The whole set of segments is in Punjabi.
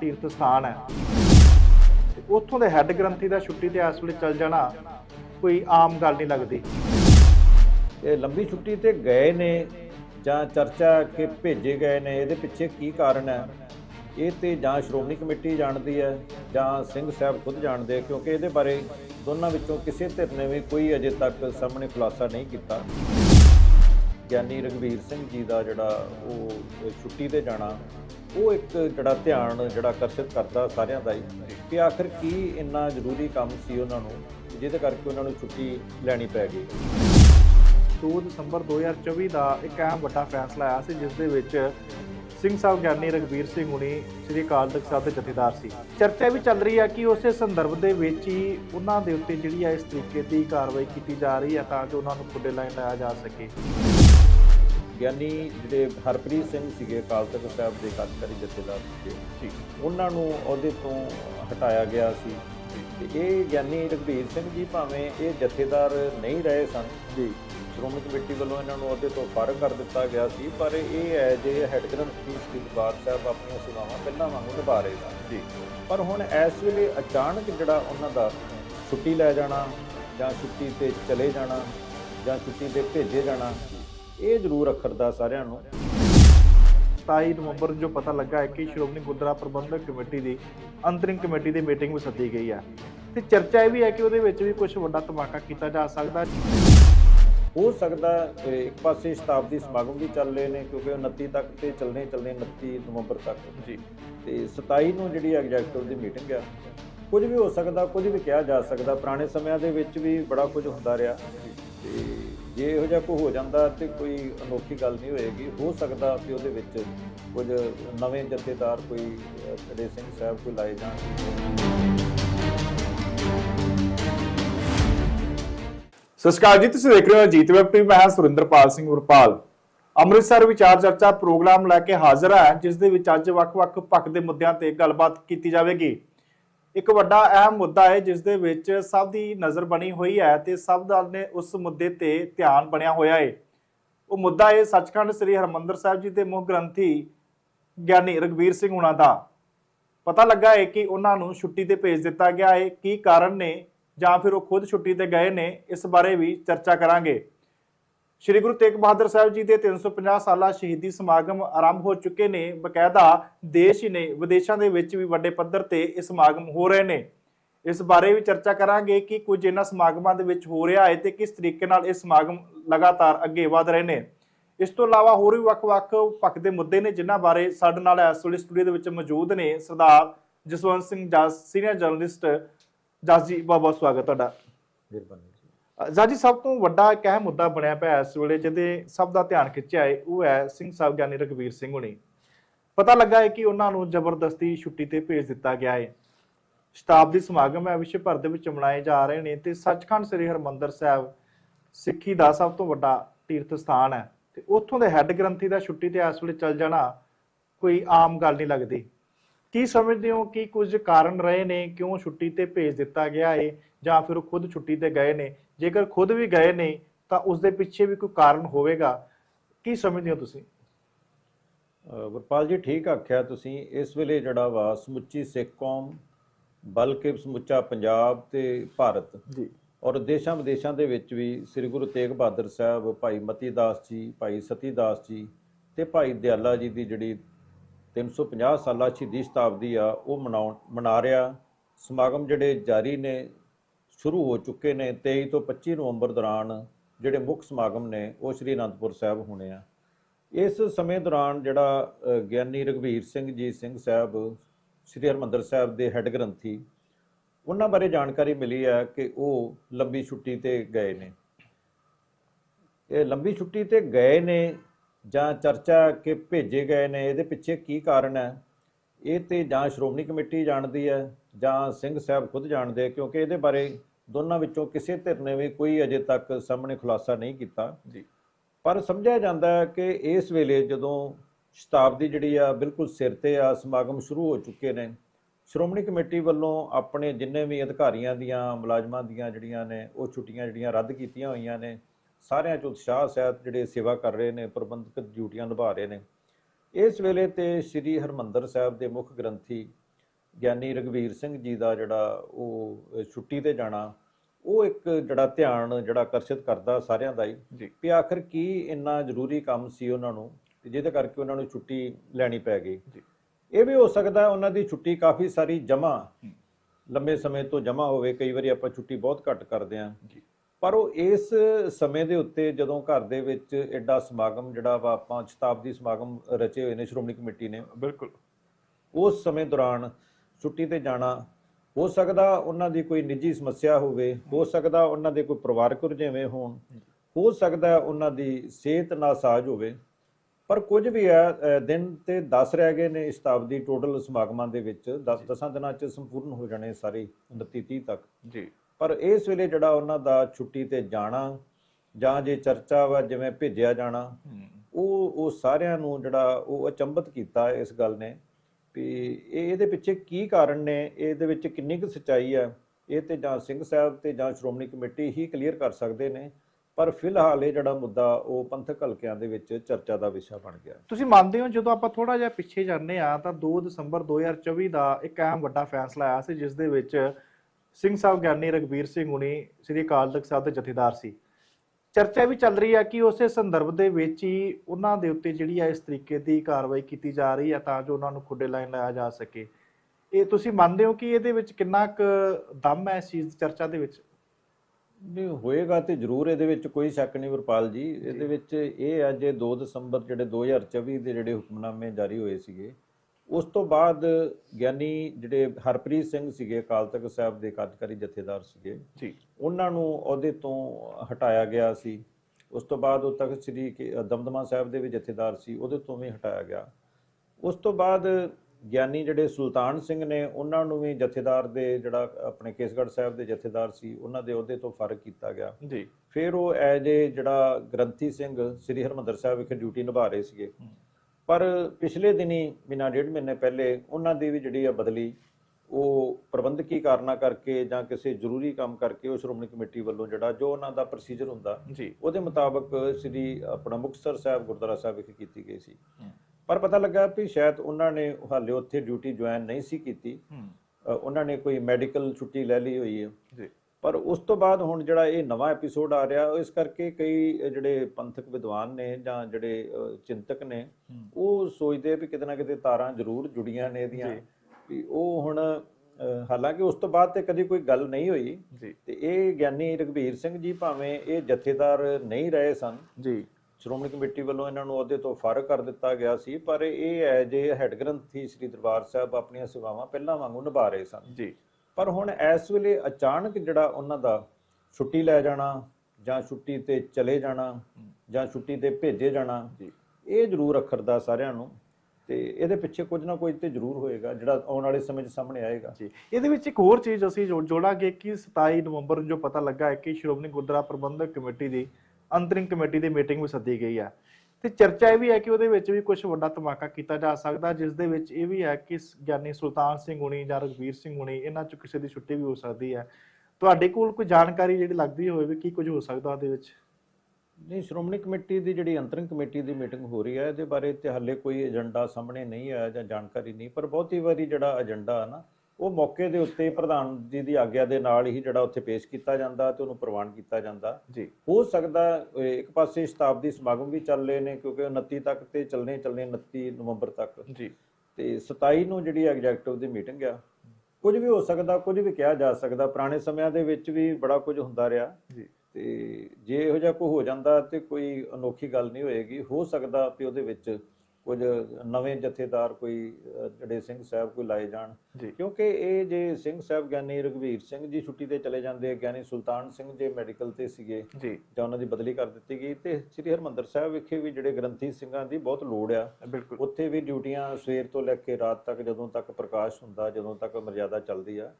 ਤੀਰਥ ਸਥਾਨ ਹੈ। ਤੇ ਉੱਥੋਂ ਦੇ ਹੈੱਡ ਗ੍ਰੰਥੀ ਦਾ ਛੁੱਟੀ ਤੇ ਇਸ ਵੇਲੇ ਚੱਲ ਜਾਣਾ ਕੋਈ ਆਮ ਗੱਲ ਨਹੀਂ ਲੱਗਦੀ। ਇਹ ਲੰਬੀ ਛੁੱਟੀ ਤੇ ਗਏ ਨੇ ਜਾਂ ਚਰਚਾ ਕਿ ਭੇਜੇ ਗਏ ਨੇ, ਇਹਦੇ ਪਿੱਛੇ ਕੀ ਕਾਰਨ ਹੈ? ਇਹ ਤੇ ਜਾਂ ਸ਼੍ਰੋਮਣੀ ਕਮੇਟੀ ਜਾਣਦੀ ਹੈ ਜਾਂ ਸਿੰਘ ਸਾਹਿਬ ਖੁਦ ਜਾਣਦੇ ਆ, ਕਿਉਂਕਿ ਇਹਦੇ ਬਾਰੇ ਦੋਨਾਂ ਵਿੱਚੋਂ ਕਿਸੇ ਧਿਰ ਨੇ ਵੀ ਕੋਈ ਅਜੇ ਤੱਕ ਸਾਹਮਣੇ ਖੁਲਾਸਾ ਨਹੀਂ ਕੀਤਾ। ਗਿਆਨੀ ਰਗਵੀਰ ਸਿੰਘ ਜੀ ਦਾ ਜਿਹੜਾ ਉਹ ਛੁੱਟੀ ਤੇ ਜਾਣਾ, ਉਹ ਇੱਕ ਜਿਹੜਾ ਧਿਆਨ ਜਿਹੜਾ ਆਕਰਸ਼ਿਤ ਕਰਦਾ ਸਾਰਿਆਂ ਦਾ ਹੀ ਕਿ ਆਖਰ ਕੀ ਇੰਨਾ ਜ਼ਰੂਰੀ ਕੰਮ ਸੀ ਉਹਨਾਂ ਨੂੰ, ਜਿਹਦੇ ਕਰਕੇ ਉਹਨਾਂ ਨੂੰ ਛੁੱਟੀ ਲੈਣੀ ਪੈ ਗਈ। 2 ਦਸੰਬਰ 2024 ਦਾ ਇੱਕ ਅਹਿਮ ਵੱਡਾ ਫੈਸਲਾ ਆਇਆ ਸੀ, ਜਿਸ ਦੇ ਵਿੱਚ ਸਿੰਘ ਸਾਹਿਬ ਗਿਆਨੀ ਰਗਵੀਰ ਸਿੰਘ ਹੁਣੀ ਸ੍ਰੀ ਅਕਾਲ ਤਖਤ ਸਾਹਿਬ ਦੇ ਜਥੇਦਾਰ ਸੀ। ਚਰਚਾ ਵੀ ਚੱਲ ਰਹੀ ਹੈ ਕਿ ਉਸੇ ਸੰਦਰਭ ਦੇ ਵਿੱਚ ਹੀ ਉਹਨਾਂ ਦੇ ਉੱਤੇ ਜਿਹੜੀ ਹੈ ਇਸ ਤਰੀਕੇ ਦੀ ਕਾਰਵਾਈ ਕੀਤੀ ਜਾ ਰਹੀ ਹੈ ਤਾਂ ਜੋ ਉਹਨਾਂ ਨੂੰ ਖੁੱਡੇ ਲਾਈਨ ਲਾਇਆ ਜਾ ਸਕੇ। ਗਿਆਨੀ ਜਿਹੜੇ ਹਰਪ੍ਰੀਤ ਸਿੰਘ ਸੀਗੇ ਅਕਾਲ ਤਖਤ ਸਾਹਿਬ ਦੇ ਕਾਰਜਕਾਰੀ ਜਥੇਦਾਰ ਸੀਗੇ ਉਹਨਾਂ ਨੂੰ ਅਹੁਦੇ ਤੋਂ ਹਟਾਇਆ ਗਿਆ ਸੀ। ਤੇ ਇਹ ਗਿਆਨੀ ਰਘਬੀਰ ਸਿੰਘ ਜੀ ਭਾਵੇਂ ਇਹ ਜਥੇਦਾਰ ਨਹੀਂ ਰਹੇ ਸਨ ਜੀ। ਸ਼੍ਰੋਮਣੀ ਕਮੇਟੀ ਵੱਲੋਂ ਇਹਨਾਂ ਨੂੰ ਅਹੁਦੇ ਤੋਂ ਫਾਰਗ ਕਰ ਦਿੱਤਾ ਗਿਆ ਸੀ ਪਰ ਇਹ ਹੈ ਜੇ ਹੈੱਡ ਗ੍ਰੰਥੀ ਸ੍ਰੀ ਦਰਬਾਰ ਸਾਹਿਬ ਆਪਣੀਆਂ ਸੇਵਾਵਾਂ ਪਹਿਲਾਂ ਵਾਂਗੂ ਨਿਭਾ ਰਹੇ ਸਨ। ਜੀ। ਪਰ ਹੁਣ ਇਸ ਵੇਲੇ ਅਚਾਨਕ ਜਿਹੜਾ ਉਹਨਾਂ ਦਾ ਛੁੱਟੀ ਲੈ ਜਾਣਾ ਜਾਂ ਛੁੱਟੀ ਤੇ ਚਲੇ ਜਾਣਾ ਜਾਂ ਛੁੱਟੀ ਤੇ ਭੇਜੇ ਜਾਣਾ ਇਹ ਜ਼ਰੂਰ ਅਖਰਦਾ ਸਾਰਿਆਂ ਨੂੰ। 27 ਨਵੰਬਰ ਨੂੰ ਜੋ ਪਤਾ ਲੱਗਾ ਹੈ ਕਿ ਸ਼੍ਰੋਮਣੀ ਗੁਰਦੁਆਰਾ ਪ੍ਰਬੰਧਕ ਕਮੇਟੀ ਦੀ ਅੰਤਰਿਮ ਕਮੇਟੀ ਦੀ ਮੀਟਿੰਗ ਵੀ ਸੱਦੀ ਗਈ ਹੈ। ਤੇ ਚਰਚਾ ਇਹ ਵੀ ਹੈ ਕਿ ਉਹਦੇ ਵਿੱਚ ਵੀ ਕੁਝ ਵੱਡਾ ਧਮਾਕਾ ਕੀਤਾ ਜਾ ਸਕਦਾ ਹੋ। ਸਕਦਾ ਇੱਕ ਪਾਸੇ ਸ਼ਤਾਬਦੀ ਸਮਾਗਮ ਵੀ ਚੱਲ ਰਹੇ ਨੇ ਕਿਉਂਕਿ 29 ਤੱਕ ਤੇ ਚੱਲਣੇ ਚੱਲਣੇ 29 ਨਵੰਬਰ ਤੱਕ। ਜੀ। ਤੇ 27 ਨੂੰ ਜਿਹੜੀ ਐਗਜ਼ੈਕਟਿਵ ਦੀ ਮੀਟਿੰਗ ਆ ਕੁਝ ਵੀ ਹੋ ਸਕਦਾ ਕੁਝ ਵੀ ਕਿਹਾ ਜਾ ਸਕਦਾ। ਪੁਰਾਣੇ ਸਮਿਆਂ ਦੇ ਵਿੱਚ ਵੀ ਬੜਾ ਕੁਝ ਹੁੰਦਾ ਰਿਹਾ। ਤੇ ਜੇ ਇਹੋ ਜਿਹਾ ਕੋਈ ਹੋ ਜਾਂਦਾ ਤੇ ਕੋਈ ਅਨੋਖੀ ਗੱਲ ਨਹੀਂ ਹੋਏਗੀ। ਹੋ ਸਕਦਾ ਕਿ ਉਹਦੇ ਵਿੱਚ ਕੁਝ ਨਵੇਂ ਜਥੇਦਾਰ ਕੋਈ ਅਹ, ਸਿੰਘ ਸਾਹਿਬ ਕੋਈ ਲਾਏ ਜਾਣ। ਸਤਿ ਸ਼੍ਰੀ ਅਕਾਲ ਜੀ ਤੁਸੀਂ ਦੇਖ ਰਹੇ ਹੋ ਜੀਤ ਵੈਬ ਟੀਵੀ। ਮੈਂ ਸੁਰਿੰਦਰਪਾਲ ਸਿੰਘ ਉਰਪਾਲ। ਅੰਮ੍ਰਿਤਸਰ ਵਿਚਾਰ ਚਰਚਾ ਪ੍ਰੋਗਰਾਮ ਲੈ ਕੇ ਹਾਜ਼ਰ ਹਾਂ ਜਿਸ ਦੇ ਵਿੱਚ ਅੱਜ ਵੱਖ-ਵੱਖ ਪੱਖ ਦੇ ਮੁੱਦਿਆਂ ਤੇ ਗੱਲਬਾਤ ਕੀਤੀ ਜਾਵੇਗੀ। ਇੱਕ ਵੱਡਾ ਅਹਿਮ ਮੁੱਦਾ ਹੈ, ਜਿਸ ਦੇ ਵਿੱਚ ਸਭ ਦੀ ਨਜ਼ਰ ਬਣੀ ਹੋਈ ਹੈ ਤੇ ਸਭ ਦਾ ਨੇ ਉਸ ਮੁੱਦੇ ਤੇ ਧਿਆਨ ਬਣਿਆ ਹੋਇਆ ਹੈ। ਉਹ ਮੁੱਦਾ ਹੈ ਸੱਚਖੰਡ ਸ੍ਰੀ ਹਰਮੰਦਰ ਸਾਹਿਬ ਜੀ ਦੇ ਮੁੱਖ ਗ੍ਰੰਥੀ ਗਿਆਨੀ ਰਗਵੀਰ ਸਿੰਘ ਹੁਣਾਂ ਦਾ। ਪਤਾ ਲੱਗਾ ਹੈ ਕਿ ਉਹਨਾਂ ਨੂੰ ਛੁੱਟੀ ਤੇ ਭੇਜ ਦਿੱਤਾ ਗਿਆ ਹੈ। ਕੀ ਕਾਰਨ ਨੇ ਜਾਂ ਫਿਰ ਉਹ ਖੁਦ ਛੁੱਟੀ ਤੇ ਗਏ ਨੇ, ਇਸ ਬਾਰੇ ਵੀ ਚਰਚਾ ਕਰਾਂਗੇ। ਸ਼੍ਰੀ ਗੁਰੂ ਤੇਗ ਬਹਾਦਰ ਸਾਹਿਬ ਜੀ ਦੇ 350 ਸਾਲਾ ਸ਼ਹੀਦੀ ਸਮਾਗਮ ਆਰੰਭ ਹੋ ਚੁੱਕੇ ਨੇ। ਬਕਾਇਦਾ ਦੇਸ਼ ਹੀ ਨੇ, ਵਿਦੇਸ਼ਾਂ ਦੇ ਵਿੱਚ ਵੀ ਵੱਡੇ ਪੱਧਰ ਤੇ ਇਹ ਸਮਾਗਮ ਹੋ ਰਹੇ ਨੇ। ਇਸ ਬਾਰੇ ਵੀ ਚਰਚਾ ਕਰਾਂਗੇ ਕਿ ਕੁਝ ਇਹਨਾਂ ਸਮਾਗਮਾਂ ਦੇ ਵਿੱਚ ਹੋ ਰਿਹਾ ਹੈ ਤੇ ਕਿਸ ਤਰੀਕੇ ਨਾਲ ਇਹ ਸਮਾਗਮ ਲਗਾਤਾਰ ਅੱਗੇ ਵਧ ਰਹੇ ਨੇ। ਇਸ ਤੋਂ ਇਲਾਵਾ ਹੋਰ ਵੀ ਵੱਖ-ਵੱਖ ਪੱਖ ਦੇ ਮੁੱਦੇ ਨੇ, ਜਿਨ੍ਹਾਂ ਬਾਰੇ ਸਾਡੇ ਨਾਲ ਇਸ ਵੇਲੇ ਸਟੂਡੀਓ ਦੇ ਵਿੱਚ ਮੌਜੂਦ ਨੇ ਸਰਦਾਰ ਜਸਵੰਤ ਸਿੰਘ ਜਸ ਸੀਨੀਅਰ ਜਰਨਲਿਸਟ ਜਸ ਜੀ ਬਹੁਤ ਬਹੁਤ ਸਵਾਗਤ ਤੁਹਾਡਾ। ਮਿਹਰਬਾਨੀ। ਜੀ ਸਭ ਤੋਂ ਵੱਡਾ ਇੱਕ ਅਹਿਮ ਮੁੱਦਾ ਬਣਿਆ ਪਿਆ ਇਸ ਵੇਲੇ ਜਿਹਦੇ ਸਭ ਦਾ ਧਿਆਨ ਖਿੱਚਿਆ ਹੈ ਉਹ ਹੈ ਸਿੰਘ ਸਾਹਿਬ ਗਿਆਨੀ ਰਘਵੀਰ ਸਿੰਘ ਹੁਣੀ। ਪਤਾ ਲੱਗਾ ਹੈ ਕਿ ਉਹਨਾਂ ਨੂੰ ਜ਼ਬਰਦਸਤੀ ਛੁੱਟੀ ਤੇ ਭੇਜ ਦਿੱਤਾ ਗਿਆ ਹੈ ਸ਼ਤਾਬਦੀ ਸਮਾਗਮ ਹੈ, ਵਿਸ਼ਵ ਭਰ ਦੇ ਵਿੱਚ ਮਨਾਏ ਜਾ ਰਹੇ ਨੇ ਤੇ ਸੱਚਖੰਡ ਸ੍ਰੀ ਹਰਮੰਦਰ ਸਾਹਿਬ ਸਿੱਖੀ ਦਾ ਸਭ ਤੋਂ ਵੱਡਾ ਤੀਰਥ ਸਥਾਨ ਹੈ। ਤੇ ਉੱਥੋਂ ਦੇ ਹੈੱਡ ਗ੍ਰੰਥੀ ਦਾ ਛੁੱਟੀ ਤੇ ਇਸ ਵੇਲੇ ਚੱਲ ਜਾਣਾ ਕੋਈ ਆਮ ਗੱਲ ਨਹੀਂ ਲੱਗਦੀ। ਕੀ ਸਮਝਦੇ ਹੋ ਕਿ ਕੁਝ ਕਾਰਨ ਰਹੇ ਨੇ? ਕਿਉਂ ਛੁੱਟੀ ਤੇ ਭੇਜ ਦਿੱਤਾ ਗਿਆ ਹੈ ਜਾਂ ਫਿਰ ਉਹ ਖੁਦ ਛੁੱਟੀ ਤੇ ਗਏ ਨੇ? ਜੇਕਰ ਖੁਦ ਵੀ ਗਏ ਨੇ ਤਾਂ ਉਸ ਦੇ ਪਿੱਛੇ ਵੀ ਕੋਈ ਕਾਰਨ ਹੋਵੇਗਾ। ਕੀ ਸਮਝਦੇ ਹੋ ਤੁਸੀਂ? ਵਰਪਾਲ ਜੀ ਠੀਕ ਆਖਿਆ ਤੁਸੀਂ। ਇਸ ਵੇਲੇ ਜਿਹੜਾ ਵਾ ਸਮੁੱਚੀ ਸਿੱਖ ਕੌਮ ਬਲਕਿ ਸਮੁੱਚਾ ਪੰਜਾਬ ਤੇ ਭਾਰਤ ਜੀ। ਔਰ ਦੇਸ਼ਾਂ ਵਿਦੇਸ਼ਾਂ ਦੇ ਵਿੱਚ ਵੀ ਸ੍ਰੀ ਗੁਰੂ ਤੇਗ ਬਹਾਦਰ ਸਾਹਿਬ ਭਾਈ ਮਤੀ ਦਾਸ ਜੀ ਭਾਈ ਸਤੀ ਦਾਸ ਜੀ ਤੇ ਭਾਈ ਦਿਆਲਾ ਜੀ ਦੀ ਜਿਹੜੀ 350 ਸਾਲਾ ਸ਼ਹੀਦੀ ਸ਼ਤਾਬਦੀ ਆ, ਉਹ ਮਨਾਉਣ, ਮਨਾ ਰਿਹਾ। ਸਮਾਗਮ ਜਿਹੜੇ ਜਾਰੀ ਨੇ, ਸ਼ੁਰੂ ਹੋ ਚੁੱਕੇ ਨੇ 23 ਤੋਂ 25 ਨਵੰਬਰ ਦੌਰਾਨ ਜਿਹੜੇ ਮੁੱਖ ਸਮਾਗਮ ਨੇ, ਉਹ ਸ੍ਰੀ ਅਨੰਦਪੁਰ ਸਾਹਿਬ ਹੋਣੇ ਆ। ਇਸ ਸਮੇਂ ਦੌਰਾਨ ਜਿਹੜਾ ਗਿਆਨੀ ਰਘਵੀਰ ਸਿੰਘ ਜੀ, ਸਿੰਘ ਸਾਹਿਬ, ਸ੍ਰੀ ਹਰਿਮੰਦਰ ਸਾਹਿਬ ਦੇ ਹੈੱਡ ਗ੍ਰੰਥੀ, ਉਹਨਾਂ ਬਾਰੇ ਜਾਣਕਾਰੀ ਮਿਲੀ ਆ ਕਿ ਉਹ ਲੰਬੀ ਛੁੱਟੀ ਤੇ ਗਏ ਨੇ। ਇਹ ਲੰਬੀ ਛੁੱਟੀ ਤੇ ਗਏ ਨੇ ਜਾਂ ਚਰਚਾ ਕਿ ਭੇਜੇ ਗਏ ਨੇ ਇਹਦੇ ਪਿੱਛੇ ਕੀ ਕਾਰਨ ਹੈ? ਇਹ ਤੇ ਜਾਂ ਸ਼੍ਰੋਮਣੀ ਕਮੇਟੀ ਜਾਣਦੀ ਹੈ ਜਾਂ ਸਿੰਘ ਸਾਹਿਬ ਖੁਦ ਜਾਣਦੇ ਕਿਉਂਕਿ ਇਹਦੇ ਬਾਰੇ ਦੋਨਾਂ ਵਿੱਚੋਂ ਕਿਸੇ ਧਿਰ ਨੇ ਵੀ ਕੋਈ ਅਜੇ ਤੱਕ ਸਾਹਮਣੇ ਖੁਲਾਸਾ ਨਹੀਂ ਕੀਤਾ। ਜੀ। ਪਰ ਸਮਝਿਆ ਜਾਂਦਾ ਹੈ ਕਿ ਇਸ ਵੇਲੇ ਜਦੋਂ ਸ਼ਤਾਬਦੀ ਜਿਹੜੀ ਆ ਬਿਲਕੁਲ ਸਿਰ ਤੇ ਆ ਸਮਾਗਮ ਸ਼ੁਰੂ ਹੋ ਚੁੱਕੇ ਨੇ ਸ਼੍ਰੋਮਣੀ ਕਮੇਟੀ ਵੱਲੋਂ ਆਪਣੇ ਜਿੰਨੇ ਵੀ ਅਧਿਕਾਰੀਆਂ ਦੀਆਂ ਮੁਲਾਜ਼ਮਾਂ ਦੀਆਂ ਜਿਹੜੀਆਂ ਨੇ ਉਹ ਛੁੱਟੀਆਂ ਜਿਹੜੀਆਂ ਰੱਦ ਕੀਤੀਆਂ ਹੋਈਆਂ ਨੇ ਸਾਰਿਆਂ 'ਚ ਉਤਸ਼ਾਹ ਸਹਿਤ ਜਿਹੜੇ ਸੇਵਾ ਕਰ ਰਹੇ ਨੇ ਪ੍ਰਬੰਧਕ ਡਿਊਟੀਆਂ ਨਿਭਾ ਰਹੇ ਨੇ। ਇਸ ਵੇਲੇ ਤੇ ਸ੍ਰੀ ਹਰਮੰਦਰ ਸਾਹਿਬ ਦੇ ਮੁੱਖ ਗ੍ਰੰਥੀ ਗਿਆਨੀ ਰਗਵੀਰ ਸਿੰਘ ਜੀ ਦਾ ਜਿਹੜਾ ਉਹ ਛੁੱਟੀ ਤੇ ਜਾਣਾ ਉਹ ਇੱਕ ਜਿਹੜਾ ਧਿਆਨ ਜਿਹੜਾ ਆਕਰਸ਼ਿਤ ਕਰਦਾ ਸਾਰਿਆਂ ਦਾ ਹੀ। ਵੀ ਆਖਰ ਕੀ ਇੰਨਾ ਜ਼ਰੂਰੀ ਕੰਮ ਸੀ ਉਹਨਾਂ ਨੂੰ ਜਿਹਦੇ ਕਰਕੇ ਉਹਨਾਂ ਨੂੰ ਛੁੱਟੀ ਲੈਣੀ ਪੈ ਗਈ। ਇਹ ਵੀ ਹੋ ਸਕਦਾ ਉਹਨਾਂ ਦੀ ਛੁੱਟੀ ਕਾਫੀ ਸਾਰੀ ਜਮਾ ਲੰਬੇ ਸਮੇਂ ਤੋਂ ਜਮਾ ਹੋਵੇ ਕਈ ਵਾਰੀ ਆਪਾਂ ਛੁੱਟੀ ਬਹੁਤ ਘੱਟ ਕਰਦੇ ਜੀ। ਪਰ ਉਹ ਇਸ ਸਮੇਂ ਦੇ ਉੱਤੇ ਜਦੋਂ ਘਰ ਦੇ ਵਿੱਚ ਐਡਾ ਸਮਾਗਮ ਜਿਹੜਾ ਵਾ ਆਪਾਂ ਸ਼ਤਾਬਦੀ ਸਮਾਗਮ ਰਚੇ ਹੋਏ ਨੇ ਸ਼੍ਰੋਮਣੀ ਕਮੇਟੀ ਨੇ ਬਿਲਕੁਲ। ਉਸ ਸਮੇਂ ਦੌਰਾਨ ਛੁੱਟੀ ਤੇ ਜਾਣਾ ਹੋ ਸਕਦਾ ਉਹਨਾਂ ਦੀ ਕੋਈ ਨਿੱਜੀ ਸਮੱਸਿਆ ਹੋਵੇ ਹੋ ਸਕਦਾ ਉਹਨਾਂ ਦੇ ਕੋਈ ਪਰਿਵਾਰਕ ਰੁਝੇਵੇਂ ਹੋਣ ਹੋ ਸਕਦਾ ਉਹਨਾਂ ਦੀ ਸਿਹਤ ਨਾਸਾਜ ਹੋਵੇ ਪਰ ਕੁਝ ਵੀ ਹੈ ਦਿਨ ਤੇ 10 ਰਹਿ ਗਏ ਨੇ ਸ਼ਤਾਬਦੀ ਟੋਟਲ ਸਮਾਗਮਾਂ ਦੇ ਵਿੱਚ 10 ਦਸਾਂ ਦਿਨਾਂ ਚ ਸੰਪੂਰਨ ਹੋ ਜਾਣੇ ਸਾਰੇ 29 30 ਤੱਕ। ਜੀ। ਪਰ ਇਸ ਵੇਲੇ ਜਿਹੜਾ ਉਹਨਾਂ ਦਾ ਛੁੱਟੀ ਤੇ ਜਾਣਾ ਜਾਂ ਜੇ ਚਰਚਾ ਵਾ ਜਿਵੇਂ ਭੇਜਿਆ ਜਾਣਾ ਉਹ ਉਹ ਸਾਰਿਆਂ ਨੂੰ ਜਿਹੜਾ ਉਹ ਅਚੰਭਤ ਕੀਤਾ ਇਸ ਗੱਲ ਨੇ ਵੀ ਇਹ ਇਹਦੇ ਪਿੱਛੇ ਕੀ ਕਾਰਨ ਨੇ ਇਹਦੇ ਵਿੱਚ ਕਿੰਨੀ ਕੁ ਸੱਚਾਈ ਹੈ ਇਹ ਤੇ ਜਾਂ ਸਿੰਘ ਸਾਹਿਬ ਤੇ ਜਾਂ ਸ਼੍ਰੋਮਣੀ ਕਮੇਟੀ ਹੀ ਕਲੀਅਰ ਕਰ ਸਕਦੇ ਨੇ ਪਰ ਫਿਲਹਾਲ ਇਹ ਜਿਹੜਾ ਮੁੱਦਾ ਉਹ ਪੰਥਕ ਹਲਕਿਆਂ ਦੇ ਵਿੱਚ ਚਰਚਾ ਦਾ ਵਿਸ਼ਾ ਬਣ ਗਿਆ। ਤੁਸੀਂ ਮੰਨਦੇ ਹੋ ਜਦੋਂ ਆਪਾਂ ਥੋੜਾ ਜਿਹਾ ਪਿੱਛੇ ਜਾਂਦੇ ਆ ਤਾਂ 2 ਦਸੰਬਰ 2024 ਦਾ ਇੱਕ ਅਹਿਮ ਵੱਡਾ ਫੈਸਲਾ ਆਇਆ ਸੀ ਜਿਸ ਦੇ ਵਿੱਚ ਸਿੰਘ ਸਾਹਿਬ ਗਿਆਨੀ ਰਗਵੀਰ ਸਿੰਘ ਹੁਣੀ ਸ੍ਰੀ ਅਕਾਲ ਤਖਤ ਸਾਹਿਬ ਦੇ ਜਥੇਦਾਰ ਸੀ। ਚਰਚਾ ਵੀ ਚੱਲ ਰਹੀ ਆ ਕਿ ਉਸੇ ਸੰਦਰਭ ਦੇ ਵਿੱਚ ਹੀ ਉਹਨਾਂ ਦੇ ਉੱਤੇ ਜਿਹੜੀ ਆ ਇਸ ਤਰੀਕੇ ਦੀ ਕਾਰਵਾਈ ਕੀਤੀ ਜਾ ਰਹੀ ਆ ਤਾਂ ਜੋ ਉਹਨਾਂ ਨੂੰ ਖੁੱਡੇ ਲਾਈਨ ਲਾਇਆ ਜਾ ਸਕੇ। ਇਹ ਤੁਸੀਂ ਮੰਨਦੇ ਹੋ ਕਿ ਇਹਦੇ ਵਿੱਚ ਕਿੰਨਾ ਕੁ ਦਮ ਹੈ ਇਸ ਚੀਜ਼ ਦੀ ਚਰਚਾ ਦੇ ਵਿੱਚ? ਨਹੀਂ ਹੋਏਗਾ ਤੇ ਜ਼ਰੂਰ ਇਹਦੇ ਵਿੱਚ ਕੋਈ ਸ਼ੱਕ ਨਹੀਂ ਵਰਪਾਲ ਜੀ। ਇਹਦੇ ਵਿੱਚ ਇਹ ਹੈ ਜੇ 2 ਦਸੰਬਰ ਜਿਹੜੇ 2024 ਦੇ ਜਿਹੜੇ ਹੁਕਮਨਾਮੇ ਜਾਰੀ ਹੋਏ ਸੀਗੇ ਉਸ ਤੋਂ ਬਾਅਦ ਗਿਆਨੀ ਜਿਹੜੇ ਹਰਪ੍ਰੀਤ ਸਿੰਘ ਸੀਗੇ ਅਕਾਲ ਤਖਤ ਸਾਹਿਬ ਦੇ ਕਾਰਜਕਾਰੀ ਜਥੇਦਾਰ ਸੀਗੇ ਜੀ। ਉਹਨਾਂ ਨੂੰ ਅਹੁਦੇ ਤੋਂ ਹਟਾਇਆ ਗਿਆ ਸੀ। ਉਸ ਤੋਂ ਬਾਅਦ ਉਹ ਤਖਤ ਸ੍ਰੀ ਦਮਦਮਾ ਸਾਹਿਬ ਦੇ ਵੀ ਜਥੇਦਾਰ ਸੀ ਉਹਦੇ ਤੋਂ ਵੀ ਹਟਾਇਆ ਗਿਆ। ਉਸ ਤੋਂ ਬਾਅਦ ਗਿਆਨੀ ਜਿਹੜੇ ਸੁਲਤਾਨ ਸਿੰਘ ਨੇ ਉਹਨਾਂ ਨੂੰ ਵੀ ਜਥੇਦਾਰ ਦੇ ਜਿਹੜਾ ਆਪਣੇ ਕੇਸਗੜ੍ਹ ਸਾਹਿਬ ਦੇ ਜਥੇਦਾਰ ਸੀ ਉਹਨਾਂ ਦੇ ਅਹੁਦੇ ਤੋਂ ਫ਼ਰਕ ਕੀਤਾ ਗਿਆ। ਜੀ। ਫਿਰ ਉਹ ਐਜ ਜਿਹੜਾ ਗ੍ਰੰਥੀ ਸਿੰਘ ਸ੍ਰੀ ਹਰਮੰਦਰ ਸਾਹਿਬ ਵਿਖੇ ਡਿਊਟੀ ਨਿਭਾ ਰਹੇ ਸੀਗੇ। ਪਰ ਪਿਛਲੇ ਦਿਨੀ ਮਹੀਨਾ ਡੇਢ ਮਹੀਨੇ ਪਹਿਲੇ ਉਹਨਾਂ ਦੀ ਵੀ ਜਿਹੜੀ ਆ ਬਦਲੀ ਉਹ ਪ੍ਰਬੰਧਕੀ ਕਾਰਨਾਂ ਕਰਕੇ ਜਾਂ ਕਿਸੇ ਜ਼ਰੂਰੀ ਕੰਮ ਕਰਕੇ ਉਹ ਸ਼੍ਰੋਮਣੀ ਕਮੇਟੀ ਵੱਲੋਂ ਜਿਹੜਾ ਜੋ ਉਹਨਾਂ ਦਾ ਪ੍ਰੋਸੀਜਰ ਹੁੰਦਾ ਉਹਦੇ ਮੁਤਾਬਕ ਸ੍ਰੀ ਆਪਣਾ ਮੁਕਤਸਰ ਸਾਹਿਬ ਗੁਰਦੁਆਰਾ ਸਾਹਿਬ ਵਿਖੇ ਕੀਤੀ ਗਈ ਸੀ। ਪਰ ਪਤਾ ਲੱਗਾ ਵੀ ਸ਼ਾਇਦ ਉਹਨਾਂ ਨੇ ਹਾਲੇ ਉੱਥੇ ਡਿਊਟੀ ਜੁਆਇਨ ਨਹੀਂ ਸੀ ਕੀਤੀ। ਉਹਨਾਂ ਨੇ ਕੋਈ ਮੈਡੀਕਲ ਛੁੱਟੀ ਲੈ ਲਈ ਹੋਈ ਹੈ ਜੀ। ਪਰ ਉਸ ਤੋਂ ਬਾਅਦ ਹੁਣ ਜਿਹੜਾ ਇਹ ਨਵਾਂ ਐਪੀਸੋਡ ਆ ਰਿਹਾ ਇਸ ਕਰਕੇ ਕਈ ਜਿਹੜੇ ਪੰਥਕ ਵਿਦਵਾਨ ਨੇ ਜਾਂ ਜਿਹੜੇ ਚਿੰਤਕ ਨੇ ਉਹ ਸੋਚਦੇ ਆ ਵੀ ਕਿਤੇ ਨਾ ਕਿਤੇ ਤਾਰਾਂ ਜ਼ਰੂਰ ਜੁੜੀਆਂ ਨੇ ਇਹਦੀਆਂ। ਵੀ ਉਹ ਹੁਣ ਹਾਲਾਂਕਿ ਉਸ ਤੋਂ ਬਾਅਦ ਤੇ ਕਦੀ ਕੋਈ ਗੱਲ ਨਹੀਂ ਹੋਈ। ਤੇ ਇਹ ਗਿਆਨੀ ਰਘਬੀਰ ਸਿੰਘ ਜੀ ਭਾਵੇਂ ਇਹ ਜਥੇਦਾਰ ਨਹੀਂ ਰਹੇ ਸਨ। ਜੀ। ਸ਼੍ਰੋਮਣੀ ਕਮੇਟੀ ਵੱਲੋਂ ਇਹਨਾਂ ਨੂੰ ਅਹੁਦੇ ਤੋਂ ਫ਼ਰਕ ਕਰ ਦਿੱਤਾ ਗਿਆ ਸੀ ਪਰ ਇਹ ਹੈ ਜੇ ਹੈੱਡ ਗ੍ਰੰਥੀ ਸ੍ਰੀ ਦਰਬਾਰ ਸਾਹਿਬ ਆਪਣੀਆਂ ਸੇਵਾਵਾਂ ਪਹਿਲਾਂ ਵਾਂਗੂ ਨਿਭਾ ਰਹੇ ਸਨ। ਜੀ। ਪਰ ਹੁਣ ਇਸ ਵੇਲੇ ਅਚਾਨਕ ਜਿਹੜਾ ਉਹਨਾਂ ਦਾ ਛੁੱਟੀ ਲੈ ਜਾਣਾ ਜਾਂ ਛੁੱਟੀ ਤੇ ਚਲੇ ਜਾਣਾ ਜਾਂ ਛੁੱਟੀ ਤੇ ਭੇਜੇ ਜਾਣਾ ਜੀ। ਇਹ ਜ਼ਰੂਰ ਅਖਰਦਾ ਸਾਰਿਆਂ ਨੂੰ ਤੇ ਇਹਦੇ ਪਿੱਛੇ ਕੁਝ ਨਾ ਕੁਝ ਤੇ ਜ਼ਰੂਰ ਹੋਏਗਾ ਜਿਹੜਾ ਆਉਣ ਵਾਲੇ ਸਮੇਂ 'ਚ ਸਾਹਮਣੇ ਆਏਗਾ। ਜੀ। ਇਹਦੇ ਵਿੱਚ ਇੱਕ ਹੋਰ ਚੀਜ਼ ਅਸੀਂ ਜੋੜ- ਜੋੜਾਂਗੇ ਕਿ 27 ਨਵੰਬਰ ਨੂੰ ਜੋ ਪਤਾ ਲੱਗਾ ਹੈ ਕਿ ਸ਼੍ਰੋਮਣੀ ਗੁਰਦੁਆਰਾ ਪ੍ਰਬੰਧਕ ਕਮੇਟੀ ਦੀ ਅੰਤਰਿਮ ਕਮੇਟੀ ਦੀ ਮੀਟਿੰਗ ਵੀ ਸੱਦੀ ਗਈ ਹੈ। ਤੇ ਚਰਚਾ ਇਹ ਵੀ ਹੈ ਕਿ ਉਹਦੇ ਵਿੱਚ ਵੀ ਕੁਝ ਵੱਡਾ ਧਮਾਕਾ ਕੀਤਾ ਜਾ ਸਕਦਾ, ਜਿਸ ਦੇ ਵਿੱਚ ਇਹ ਵੀ ਹੈ ਕਿ ਗਿਆਨੀ ਸੁਲਤਾਨ ਸਿੰਘ ਹੁਣੀ ਜਾਂ ਰਘਵੀਰ ਸਿੰਘ ਹੁਣੀ, ਇਹਨਾਂ 'ਚ ਕਿਸੇ ਦੀ ਛੁੱਟੀ ਵੀ ਹੋ ਸਕਦੀ ਹੈ। ਤੁਹਾਡੇ ਕੋਲ ਕੋਈ ਜਾਣਕਾਰੀ ਜਿਹੜੀ ਲੱਗਦੀ ਹੋਵੇ ਕੀ ਕੁਝ ਹੋ ਸਕਦਾ ਉਹਦੇ ਵਿੱਚ? ਨਹੀਂ, ਸ਼੍ਰੋਮਣੀ ਕਮੇਟੀ ਦੀ ਜਿਹੜੀ ਅੰਤਰਿੰਗ ਕਮੇਟੀ ਦੀ ਮੀਟਿੰਗ ਹੋ ਰਹੀ ਹੈ, ਇਹਦੇ ਬਾਰੇ ਤੇ ਹਾਲੇ ਕੋਈ ਏਜੰਡਾ ਸਾਹਮਣੇ ਨਹੀਂ ਆਇਆ ਜਾਂ ਜਾਣਕਾਰੀ ਨਹੀਂ, ਪਰ ਬਹੁਤੀ ਵਾਰੀ ਜਿਹੜਾ ਏਜੰਡਾ ਹੈ ਨਾ ਉਹ ਮੌਕੇ ਦੇ ਉੱਤੇ ਪ੍ਰਧਾਨ ਜੀ ਦੀ ਆਗਿਆ ਦੇ ਨਾਲ ਹੀ ਜਿਹੜਾ ਉੱਥੇ ਪੇਸ਼ ਕੀਤਾ ਜਾਂਦਾ ਤੇ ਉਹਨੂੰ ਪ੍ਰਵਾਨ ਕੀਤਾ ਜਾਂਦਾ। ਜੀ। ਹੋ ਸਕਦਾ ਇੱਕ ਪਾਸੇ ਸ਼ਤਾਬਦੀ ਸਮਾਗਮ ਵੀ ਚੱਲ ਰਹੇ ਨੇ ਕਿਉਂਕਿ 29 ਤੱਕ ਤੇ ਚੱਲਣੇ ਚੱਲਣੇ 29 ਨਵੰਬਰ ਤੱਕ। ਜੀ। ਤੇ 27 ਨੂੰ ਜਿਹੜੀ ਐਗਜ਼ੈਕਟਿਵ ਦੀ ਮੀਟਿੰਗ ਆ ਕੁਝ ਵੀ ਹੋ ਸਕਦਾ ਕੁਝ ਵੀ ਕਿਹਾ ਜਾ ਸਕਦਾ ਪੁਰਾਣੇ ਸਮਿਆਂ ਦੇ ਵਿੱਚ ਵੀ ਬੜਾ ਕੁਝ ਹੁੰਦਾ ਰਿਹਾ। ਜੀ। ਤੇ ਜੇ ਇਹੋ ਜਿਹਾ ਕੋਈ ਹੋ ਜਾਂਦਾ ਤੇ ਕੋਈ ਅਨੋਖੀ ਗੱਲ ਨਹੀਂ ਹੋਏਗੀ। ਹੋ ਸਕਦਾ ਕਿ ਉਹਦੇ ਵਿੱਚ ਕੁਝ ਨਵੇਂ ਜਥੇਦਾਰ ਕੋਈ ਜਿਹੜੇ ਸਿੰਘ ਸਾਹਿਬ ਕੋਈ ਲਾਏ ਜਾਣ। ਕਿਉਂਕਿ ਇਹ ਜੇ ਸਿੰਘ ਸਾਹਿਬ ਗਿਆਨੀ ਰਘਵੀਰ ਸਿੰਘ ਜੀ ਛੁੱਟੀ ਤੇ ਚਲੇ ਜਾਂਦੇ ਗਿਆਨੀ ਸੁਲਤਾਨ ਸਿੰਘ ਜੇ ਮੈਡੀਕਲ ਤੇ ਸੀਗੇ ਜੀ। ਉਹਨਾਂ ਦੀ ਬਦਲੀ ਕਰ ਦਿੱਤੀ ਗਈ ਤੇ ਸ੍ਰੀ ਹਰਮੰਦਰ ਸਾਹਿਬ ਵਿਖੇ ਵੀ ਜਿਹੜੇ ਗ੍ਰੰਥੀ ਸਿੰਘਾਂ ਦੀ ਬਹੁਤ ਲੋੜ ਆ। ਉੱਥੇ ਵੀ ਡਿਊਟੀਆਂ ਸਵੇਰ ਤੋਂ ਲੈ ਕੇ ਰਾਤ ਤੱਕ ਜਦੋਂ ਤੱਕ ਪ੍ਰਕਾਸ਼ ਹੁੰਦਾ ਜਦੋਂ ਤੱਕ ਮਰਜ਼ਾਦਾ ਚੱਲਦੀ ਆ।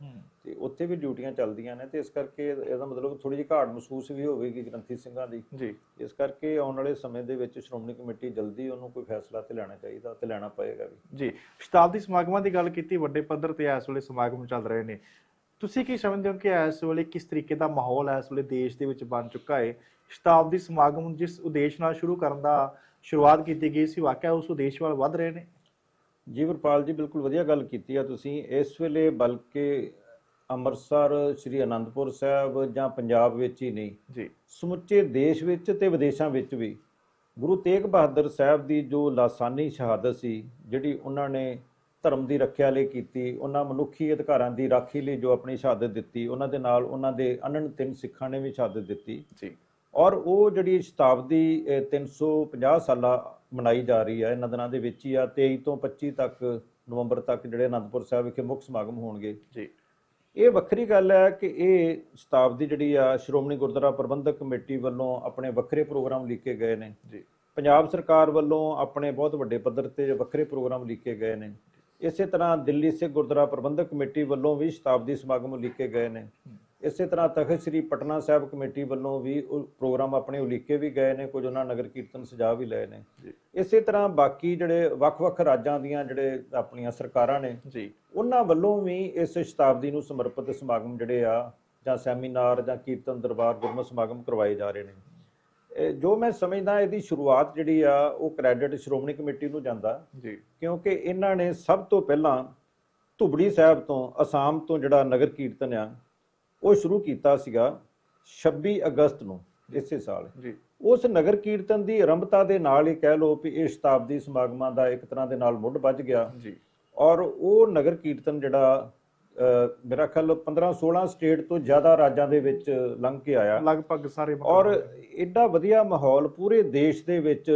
ਤੇ ਉੱਥੇ ਵੀ ਡਿਊਟੀਆਂ ਚੱਲਦੀਆਂ ਨੇ ਤੇ ਇਸ ਕਰਕੇ ਇਹਦਾ ਮਤਲਬ ਥੋੜੀ ਜਿਹੀ ਘਾਟ ਮਹਿਸੂਸ ਵੀ ਹੋਵੇਗੀ ਗ੍ਰੰਥੀ ਸਿੰਘਾਂ ਦੀ। ਜੀ। ਇਸ ਕਰਕੇ ਆਉਣ ਵਾਲੇ ਸਮੇਂ ਦੇ ਵਿੱਚ ਸ਼੍ਰੋਮਣੀ ਕਮੇਟੀ ਜਲਦੀ ਉਹਨੂੰ ਕੋਈ ਫੈਸਲਾ ਤੇ ਲੈਣਾ ਚਾਹੀਦਾ ਤੇ ਲੈਣਾ ਪਏਗਾ ਵੀ। ਜੀ ਸ਼ਤਾਬਦੀ ਸਮਾਗਮਾਂ ਦੀ ਗੱਲ ਕੀਤੀ ਵੱਡੇ ਪੱਧਰ ਤੇ ਇਸ ਵੇਲੇ ਸਮਾਗਮ ਚੱਲ ਰਹੇ ਨੇ। ਤੁਸੀਂ ਕੀ ਸਮਝਦੇ ਹੋ ਕਿ ਇਸ ਵੇਲੇ ਕਿਸ ਤਰੀਕੇ ਦਾ ਮਾਹੌਲ ਇਸ ਵੇਲੇ ਦੇਸ਼ ਦੇ ਵਿੱਚ ਬਣ ਚੁੱਕਾ ਹੈ? ਸ਼ਤਾਬਦੀ ਸਮਾਗਮ ਜਿਸ ਉਦੇਸ਼ ਨਾਲ ਸ਼ੁਰੂ ਕਰਨ ਦਾ ਸ਼ੁਰੂਆਤ ਕੀਤੀ ਗਈ ਸੀ ਵਾਕਿਆ ਉਸ ਉਦੇਸ਼ ਵੱਲ ਵੱਧ ਰਹੇ ਨੇ? ਜੀ ਵਰਪਾਲ ਜੀ ਬਿਲਕੁਲ ਵਧੀਆ ਗੱਲ ਕੀਤੀ ਆ ਤੁਸੀਂ। ਇਸ ਵੇਲੇ ਬਲਕਿ ਅੰਮ੍ਰਿਤਸਰ ਸ੍ਰੀ ਅਨੰਦਪੁਰ ਸਾਹਿਬ ਜਾਂ ਪੰਜਾਬ ਵਿੱਚ ਹੀ ਨਹੀਂ। ਜੀ। ਸਮੁੱਚੇ ਦੇਸ਼ ਵਿੱਚ ਤੇ ਵਿਦੇਸ਼ਾਂ ਵਿੱਚ ਵੀ ਗੁਰੂ ਤੇਗ ਬਹਾਦਰ ਸਾਹਿਬ ਦੀ ਜੋ ਲਾਸਾਨੀ ਸ਼ਹਾਦਤ ਸੀ ਜਿਹੜੀ ਉਹਨਾਂ ਨੇ ਧਰਮ ਦੀ ਰੱਖਿਆ ਲਈ ਕੀਤੀ ਉਹਨਾਂ ਮਨੁੱਖੀ ਅਧਿਕਾਰਾਂ ਦੀ ਰਾਖੀ ਲਈ ਜੋ ਆਪਣੀ ਸ਼ਹਾਦਤ ਦਿੱਤੀ ਉਹਨਾਂ ਦੇ ਨਾਲ ਉਹਨਾਂ ਦੇ ਅਨੰਨ ਤਿੰਨ ਸਿੱਖਾਂ ਨੇ ਵੀ ਸ਼ਹਾਦਤ ਦਿੱਤੀ। ਜੀ। ਔਰ ਉਹ ਜਿਹੜੀ ਸ਼ਤਾਬਦੀ ਅਹ, 350 ਸਾਲਾ ਮਨਾਈ ਜਾ ਰਹੀ ਹੈ ਇਹਨਾਂ ਦਿਨਾਂ ਦੇ ਵਿੱਚ ਹੀ ਆ 23 ਤੋਂ 25 ਤੱਕ ਨਵੰਬਰ ਤੱਕ ਜਿਹੜੇ ਅਨੰਦਪੁਰ ਸਾਹਿਬ ਵਿਖੇ ਮੁੱਖ ਸਮਾਗਮ ਹੋਣਗੇ। ਜੀ। ਇਹ ਵੱਖਰੀ ਗੱਲ ਹੈ ਕਿ ਇਹ ਸ਼ਤਾਬਦੀ ਜਿਹੜੀ ਆ ਸ਼੍ਰੋਮਣੀ ਗੁਰਦੁਆਰਾ ਪ੍ਰਬੰਧਕ ਕਮੇਟੀ ਵੱਲੋਂ ਆਪਣੇ ਵੱਖਰੇ ਪ੍ਰੋਗਰਾਮ ਲਿਖੇ ਗਏ ਨੇ। ਜੀ। ਪੰਜਾਬ ਸਰਕਾਰ ਵੱਲੋਂ ਆਪਣੇ ਬਹੁਤ ਵੱਡੇ ਪੱਧਰ ਤੇ ਵੱਖਰੇ ਪ੍ਰੋਗਰਾਮ ਲਿਖੇ ਗਏ ਨੇ। ਇਸੇ ਤਰ੍ਹਾਂ ਦਿੱਲੀ ਸਿੱਖ ਗੁਰਦੁਆਰਾ ਪ੍ਰਬੰਧਕ ਕਮੇਟੀ ਵੱਲੋਂ ਵੀ ਸ਼ਤਾਬਦੀ ਸਮਾਗਮ ਲਿਖੇ ਗਏ ਨੇ। ਇਸੇ ਤਰ੍ਹਾਂ ਤਖਤ ਸ੍ਰੀ ਪਟਨਾ ਸਾਹਿਬ ਕਮੇਟੀ ਵੱਲੋਂ ਵੀ ਉਹ ਪ੍ਰੋਗਰਾਮ ਆਪਣੇ ਉਲੀਕੇ ਵੀ ਗਏ ਨੇ ਕੁਝ ਉਹਨਾਂ ਨਗਰ ਕੀਰਤਨ ਸਜਾ ਵੀ ਲਏ ਨੇ। ਇਸੇ ਤਰ੍ਹਾਂ ਬਾਕੀ ਜਿਹੜੇ ਵੱਖ-ਵੱਖ ਰਾਜਾਂ ਦੀਆਂ ਜਿਹੜੇ ਆਪਣੀਆਂ ਸਰਕਾਰਾਂ ਨੇ ਜੀ। ਉਹਨਾਂ ਵੱਲੋਂ ਵੀ ਇਸ ਸ਼ਤਾਬਦੀ ਨੂੰ ਸਮਰਪਿਤ ਸਮਾਗਮ ਜਿਹੜੇ ਆ ਜਾਂ ਸੈਮੀਨਾਰ ਜਾਂ ਕੀਰਤਨ ਦਰਬਾਰ ਗੁਰਮਤਿ ਸਮਾਗਮ ਕਰਵਾਏ ਜਾ ਰਹੇ ਨੇ। ਇਹ ਜੋ ਮੈਂ ਸਮਝਦਾ ਇਹਦੀ ਸ਼ੁਰੂਆਤ ਜਿਹੜੀ ਆ ਉਹ ਕ੍ਰੈਡਿਟ ਸ਼੍ਰੋਮਣੀ ਕਮੇਟੀ ਨੂੰ ਜਾਂਦਾ। ਜੀ। ਕਿਉਂਕਿ ਇਹਨਾਂ ਨੇ ਸਭ ਤੋਂ ਪਹਿਲਾਂ ਧੁਬੜੀ ਸਾਹਿਬ ਤੋਂ ਅਸਾਮ ਤੋਂ ਜਿਹੜਾ ਨਗਰ ਕੀਰਤਨ ਆ ਉਹ ਸ਼ੁਰੂ ਕੀਤਾ ਸੀਗਾ 26 ਅਗਸਤ ਨੂੰ ਇਸੇ ਸਾਲ। ਜੀ। ਉਸ ਨਗਰ ਕੀਰਤਨ ਦੀ ਆਰੰਭਤਾ ਦੇ ਨਾਲ ਹੀ ਕਹਿ ਲਓ ਵੀ ਇਹ ਸ਼ਤਾਬਦੀ ਸਮਾਗਮਾਂ ਦਾ ਇੱਕ ਤਰ੍ਹਾਂ ਦੇ ਨਾਲ ਮੁੱਢ ਵੱਜ ਗਿਆ। ਜੀ। ਔਰ ਉਹ ਨਗਰ ਕੀਰਤਨ ਜਿਹੜਾ ਮੇਰਾ ਖਿਆਲ 15 16 ਸਟੇਟ ਤੋਂ ਜ਼ਿਆਦਾ ਰਾਜਾਂ ਦੇ ਵਿੱਚ ਲੰਘ ਕੇ ਆਇਆ। ਲਗਭਗ ਸਾਰੇ ਔਰ ਐਡਾ ਵਧੀਆ ਮਾਹੌਲ ਪੂਰੇ ਦੇਸ਼ ਦੇ ਵਿੱਚ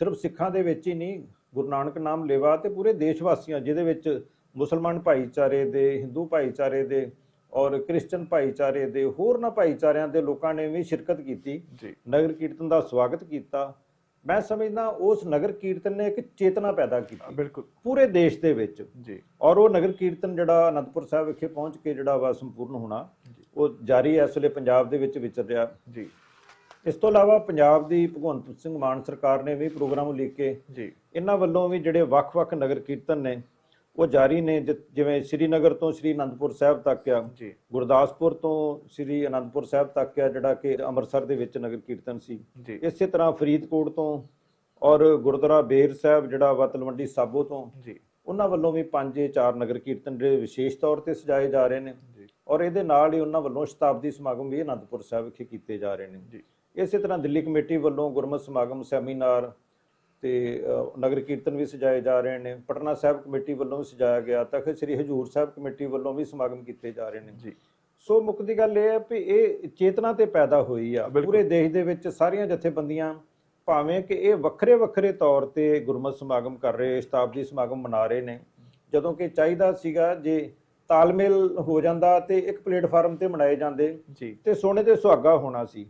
ਸਿਰਫ ਸਿੱਖਾਂ ਦੇ ਵਿੱਚ ਹੀ ਨਹੀਂ ਗੁਰੂ ਨਾਨਕ ਨਾਮ ਲੇਵਾ ਤੇ ਪੂਰੇ ਦੇਸ਼ ਵਾਸੀਆਂ ਜਿਹਦੇ ਵਿੱਚ ਮੁਸਲਮਾਨ ਭਾਈਚਾਰੇ ਦੇ ਹਿੰਦੂ ਭਾਈਚਾਰੇ ਦੇ ਔਰ ਕ੍ਰਿਸਚਨ ਭਾਈਚਾਰੇ ਦੇ ਹੋਰਨਾਂ ਭਾਈਚਾਰਿਆਂ ਦੇ ਲੋਕਾਂ ਨੇ ਵੀ ਸ਼ਿਰਕਤ ਕੀਤੀ ਨਗਰ ਕੀਰਤਨ ਦਾ ਸਵਾਗਤ ਕੀਤਾ। ਮੈਂ ਸਮਝਦਾ ਉਸ ਨਗਰ ਕੀਰਤਨ ਨੇ ਇੱਕ ਚੇਤਨਾ ਪੈਦਾ ਕੀਤੀ। ਬਿਲਕੁਲ। ਪੂਰੇ ਦੇਸ਼ ਦੇ ਵਿੱਚ। ਜੀ। ਔਰ ਉਹ ਨਗਰ ਕੀਰਤਨ ਜਿਹੜਾ ਅਨੰਦਪੁਰ ਸਾਹਿਬ ਵਿਖੇ ਪਹੁੰਚ ਕੇ ਜਿਹੜਾ ਵਾ ਸੰਪੂਰਨ ਹੋਣਾ ਉਹ ਜਾਰੀ ਹੈ ਇਸ ਵੇਲੇ ਪੰਜਾਬ ਦੇ ਵਿੱਚ ਵਿਚਰ ਰਿਹਾ। ਜੀ। ਇਸ ਤੋਂ ਇਲਾਵਾ ਪੰਜਾਬ ਦੀ ਭਗਵੰਤ ਸਿੰਘ ਮਾਨ ਸਰਕਾਰ ਨੇ ਵੀ ਪ੍ਰੋਗਰਾਮ ਲਿਖ ਕੇ ਜੀ। ਇਹਨਾਂ ਵੱਲੋਂ ਵੀ ਜਿਹੜੇ ਵੱਖ-ਵੱਖ ਨਗਰ ਕੀਰਤਨ ਨੇ ਉਹ ਜਾਰੀ ਨੇ ਜਿਵੇਂ ਸ੍ਰੀਨਗਰ ਤੋਂ ਸ੍ਰੀ ਅਨੰਦਪੁਰ ਸਾਹਿਬ ਤੱਕ ਆ ਜੀ। ਗੁਰਦਾਸਪੁਰ ਤੋਂ ਸ੍ਰੀ ਅਨੰਦਪੁਰ ਸਾਹਿਬ ਤੱਕ ਆ ਜਿਹੜਾ ਕਿ ਅੰਮ੍ਰਿਤਸਰ ਦੇ ਵਿੱਚ ਨਗਰ ਕੀਰਤਨ ਸੀ। ਇਸੇ ਤਰ੍ਹਾਂ ਫਰੀਦਕੋਟ ਤੋਂ ਔਰ ਗੁਰਦੁਆਰਾ ਬੇਰ ਸਾਹਿਬ ਜਿਹੜਾ ਵਾ ਤਲਵੰਡੀ ਸਾਬੋ ਤੋਂ ਜੀ। ਉਹਨਾਂ ਵੱਲੋਂ ਵੀ ਪੰਜ ਜਾਂ ਚਾਰ ਨਗਰ ਕੀਰਤਨ ਜਿਹੜੇ ਵਿਸ਼ੇਸ਼ ਤੌਰ ਤੇ ਸਜਾਏ ਜਾ ਰਹੇ ਨੇ। ਔਰ ਇਹਦੇ ਨਾਲ ਹੀ ਉਹਨਾਂ ਵੱਲੋਂ ਸ਼ਤਾਬਦੀ ਸਮਾਗਮ ਵੀ ਅਨੰਦਪੁਰ ਸਾਹਿਬ ਵਿਖੇ ਕੀਤੇ ਜਾ ਰਹੇ ਨੇ। ਇਸੇ ਤਰ੍ਹਾਂ ਦਿੱਲੀ ਕਮੇਟੀ ਵੱਲੋਂ ਗੁਰਮਤਿ ਸਮਾਗਮ ਸੈਮੀਨਾਰ ਤੇ ਨਗਰ ਕੀਰਤਨ ਵੀ ਸਜਾਏ ਜਾ ਰਹੇ ਨੇ ਪਟਨਾ ਸਾਹਿਬ ਕਮੇਟੀ ਵੱਲੋਂ ਵੀ ਸਜਾਇਆ ਗਿਆ ਤਖਤ ਸ੍ਰੀ ਹਜੂਰ ਸਾਹਿਬ ਕਮੇਟੀ ਵੱਲੋਂ ਵੀ ਸਮਾਗਮ ਕੀਤੇ ਜਾ ਰਹੇ ਨੇ। ਜੀ। ਸੋ ਮੁੱਖ ਦੀ ਗੱਲ ਇਹ ਹੈ ਵੀ ਇਹ ਚੇਤਨਾ ਤੇ ਪੈਦਾ ਹੋਈ ਆ। ਪੂਰੇ ਦੇਸ਼ ਦੇ ਵਿੱਚ ਸਾਰੀਆਂ ਜਥੇਬੰਦੀਆਂ ਭਾਵੇਂ ਕਿ ਇਹ ਵੱਖਰੇ ਵੱਖਰੇ ਤੌਰ ਤੇ ਗੁਰਮਤਿ ਸਮਾਗਮ ਕਰ ਰਹੇ ਸ਼ਤਾਬਦੀ ਸਮਾਗਮ ਮਨਾ ਰਹੇ ਨੇ ਜਦੋਂ ਕਿ ਚਾਹੀਦਾ ਸੀਗਾ ਜੇ ਤਾਲਮੇਲ ਹੋ ਜਾਂਦਾ ਤੇ ਇੱਕ ਪਲੇਟਫਾਰਮ ਤੇ ਮਨਾਏ ਜਾਂਦੇ ਤੇ ਸੋਨੇ ਤੇ ਸੁਹਾਗਾ ਹੋਣਾ ਸੀ।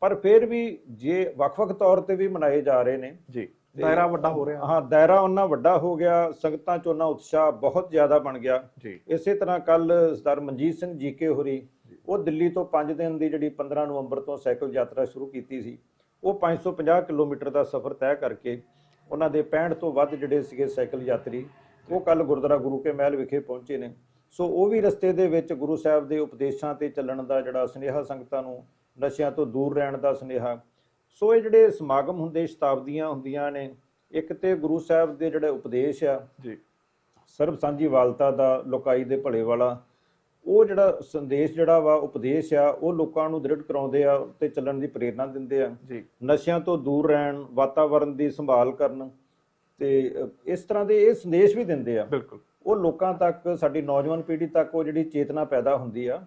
ਪਰ ਫਿਰ ਵੀ ਜੇ ਵੱਖ-ਵੱਖ ਤੌਰ ਤੇ ਵੀ ਮਨਾਏ ਜਾ ਰਹੇ ਨੇ ਜੀ। ਦਾਇਰਾ ਵੱਡਾ ਹੋ ਰਿਹਾ। ਹਾਂ ਦਾਇਰਾ ਉਹਨਾਂ ਵੱਡਾ ਹੋ ਗਿਆ ਸੰਗਤਾਂ ਚ ਉਹਨਾਂ ਉਤਸ਼ਾਹ ਬਹੁਤ ਜ਼ਿਆਦਾ ਬਣ ਗਿਆ। ਇਸੇ ਤਰ੍ਹਾਂ ਕੱਲ ਸਰਦਾਰ ਮਨਜੀਤ ਸਿੰਘ ਜੀਕੇ ਹੋਰੀ ਉਹ ਦਿੱਲੀ ਤੋਂ 5 ਦਿਨ ਦੀ ਜਿਹੜੀ 15 ਨਵੰਬਰ ਤੋਂ ਸਾਈਕਲ ਯਾਤਰਾ ਸ਼ੁਰੂ ਕੀਤੀ ਸੀ ਉਹ 550 ਕਿਲੋਮੀਟਰ ਦਾ ਸਫ਼ਰ ਤੈਅ ਕਰਕੇ ਉਹਨਾਂ ਦੇ 65 ਤੋਂ ਵੱਧ ਜਿਹੜੇ ਸੀਗੇ ਸਾਈਕਲ ਯਾਤਰੀ ਉਹ ਕੱਲ ਗੁਰਦੁਆਰਾ ਗੁਰੂ ਕੇ ਮਹਿਲ ਵਿਖੇ ਪਹੁੰਚੇ ਨੇ। ਸੋ ਉਹ ਵੀ ਰਸਤੇ ਦੇ ਵਿੱਚ ਗੁਰੂ ਸਾਹਿਬ ਦੇ ਉਪਦੇਸ਼ਾਂ ਤੇ ਚੱਲਣ ਦਾ ਜਿਹੜਾ ਸੁਨੇਹਾ ਸੰਗਤਾਂ ਨੂੰ ਨਸ਼ਿਆਂ ਤੋਂ ਦੂਰ ਰਹਿਣ ਦਾ ਸੁਨੇਹਾ ਸੋ ਇਹ ਜਿਹੜੇ ਸਮਾਗਮ ਹੁੰਦੇ ਸ਼ਤਾਬਦੀਆਂ ਹੁੰਦੀਆਂ ਨੇ ਇੱਕ ਤੇ ਗੁਰੂ ਸਾਹਿਬ ਦੇ ਜਿਹੜੇ ਉਪਦੇਸ਼ ਆ ਜੀ। ਸਰਬ ਸਾਂਝੀ ਵਾਲਤਾ ਦਾ ਲੋਕਾਈ ਦੇ ਭਲੇ ਵਾਲਾ ਉਹ ਜਿਹੜਾ ਸੰਦੇਸ਼ ਜਿਹੜਾ ਵਾ ਉਪਦੇਸ਼ ਆ ਉਹ ਲੋਕਾਂ ਨੂੰ ਦ੍ਰਿੜ ਕਰਾਉਂਦੇ ਆ ਤੇ ਚੱਲਣ ਦੀ ਪ੍ਰੇਰਣਾ ਦਿੰਦੇ ਆ। ਜੀ। ਨਸ਼ਿਆਂ ਤੋਂ ਦੂਰ ਰਹਿਣ ਵਾਤਾਵਰਣ ਦੀ ਸੰਭਾਲ ਕਰਨ ਤੇ ਇਸ ਤਰ੍ਹਾਂ ਦੇ ਇਹ ਸੰਦੇਸ਼ ਵੀ ਦਿੰਦੇ ਆ। ਬਿਲਕੁਲ। ਉਹ ਲੋਕਾਂ ਤੱਕ ਸਾਡੀ ਨੌਜਵਾਨ ਪੀੜ੍ਹੀ ਤੱਕ ਉਹ ਜਿਹੜੀ ਚੇਤਨਾ ਪੈਦਾ ਹੁੰਦੀ ਆ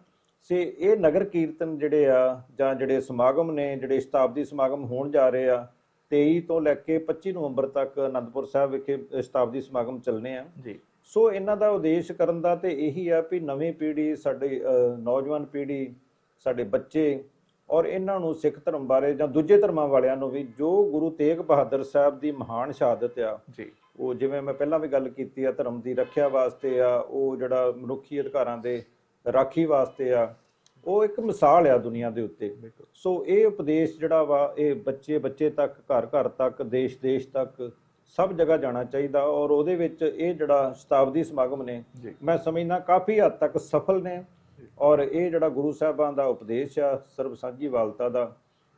ਸੇ ਇਹ ਨਗਰ ਕੀਰਤਨ ਜਿਹੜੇ ਆ ਜਾਂ ਜਿਹੜੇ ਸਮਾਗਮ ਨੇ ਜਿਹੜੇ ਸ਼ਤਾਬਦੀ ਸਮਾਗਮ ਹੋਣ ਜਾ ਰਹੇ ਆ 23 ਤੋਂ ਲੈ ਕੇ 25 ਨਵੰਬਰ ਤੱਕ ਅਨੰਦਪੁਰ ਸਾਹਿਬ ਵਿਖੇ ਸ਼ਤਾਬਦੀ ਸਮਾਗਮ ਚੱਲਣੇ ਆ। ਜੀ। ਸੋ ਇਹਨਾਂ ਦਾ ਉਦੇਸ਼ ਕਰਨ ਦਾ ਤੇ ਇਹੀ ਆ ਵੀ ਨਵੀਂ ਪੀੜ੍ਹੀ ਸਾਡੀ ਨੌਜਵਾਨ ਪੀੜ੍ਹੀ ਸਾਡੇ ਬੱਚੇ ਔਰ ਇਹਨਾਂ ਨੂੰ ਸਿੱਖ ਧਰਮ ਬਾਰੇ ਜਾਂ ਦੂਜੇ ਧਰਮਾਂ ਵਾਲਿਆਂ ਨੂੰ ਵੀ ਜੋ ਗੁਰੂ ਤੇਗ ਬਹਾਦਰ ਸਾਹਿਬ ਦੀ ਮਹਾਨ ਸ਼ਹਾਦਤ ਆ ਜੀ। ਉਹ ਜਿਵੇਂ ਮੈਂ ਪਹਿਲਾਂ ਵੀ ਗੱਲ ਕੀਤੀ ਆ ਧਰਮ ਦੀ ਰੱਖਿਆ ਵਾਸਤੇ ਆ ਉਹ ਜਿਹੜਾ ਮਨੁੱਖੀ ਅਧਿਕਾਰਾਂ ਦੇ ਰਾਖੀ ਵਾਸਤੇ ਆ ਉਹ ਇੱਕ ਮਿਸਾਲ ਆ ਦੁਨੀਆ ਦੇ ਉੱਤੇ। ਸੋ ਇਹ ਉਪਦੇਸ਼ ਜਿਹੜਾ ਵਾ ਇਹ ਬੱਚੇ ਬੱਚੇ ਤੱਕ ਘਰ ਘਰ ਤੱਕ ਦੇਸ਼ ਦੇਸ਼ ਤੱਕ ਸਭ ਜਗ੍ਹਾ ਜਾਣਾ ਚਾਹੀਦਾ। ਔਰ ਉਹਦੇ ਵਿੱਚ ਇਹ ਜਿਹੜਾ ਸ਼ਤਾਬਦੀ ਸਮਾਗਮ ਨੇ ਮੈਂ ਸਮਝਦਾ ਕਾਫੀ ਹੱਦ ਤੱਕ ਸਫਲ ਨੇ। ਔਰ ਇਹ ਜਿਹੜਾ ਗੁਰੂ ਸਾਹਿਬਾਂ ਦਾ ਉਪਦੇਸ਼ ਆ ਸਰਬ ਸਾਂਝੀ ਵਾਲਤਾ ਦਾ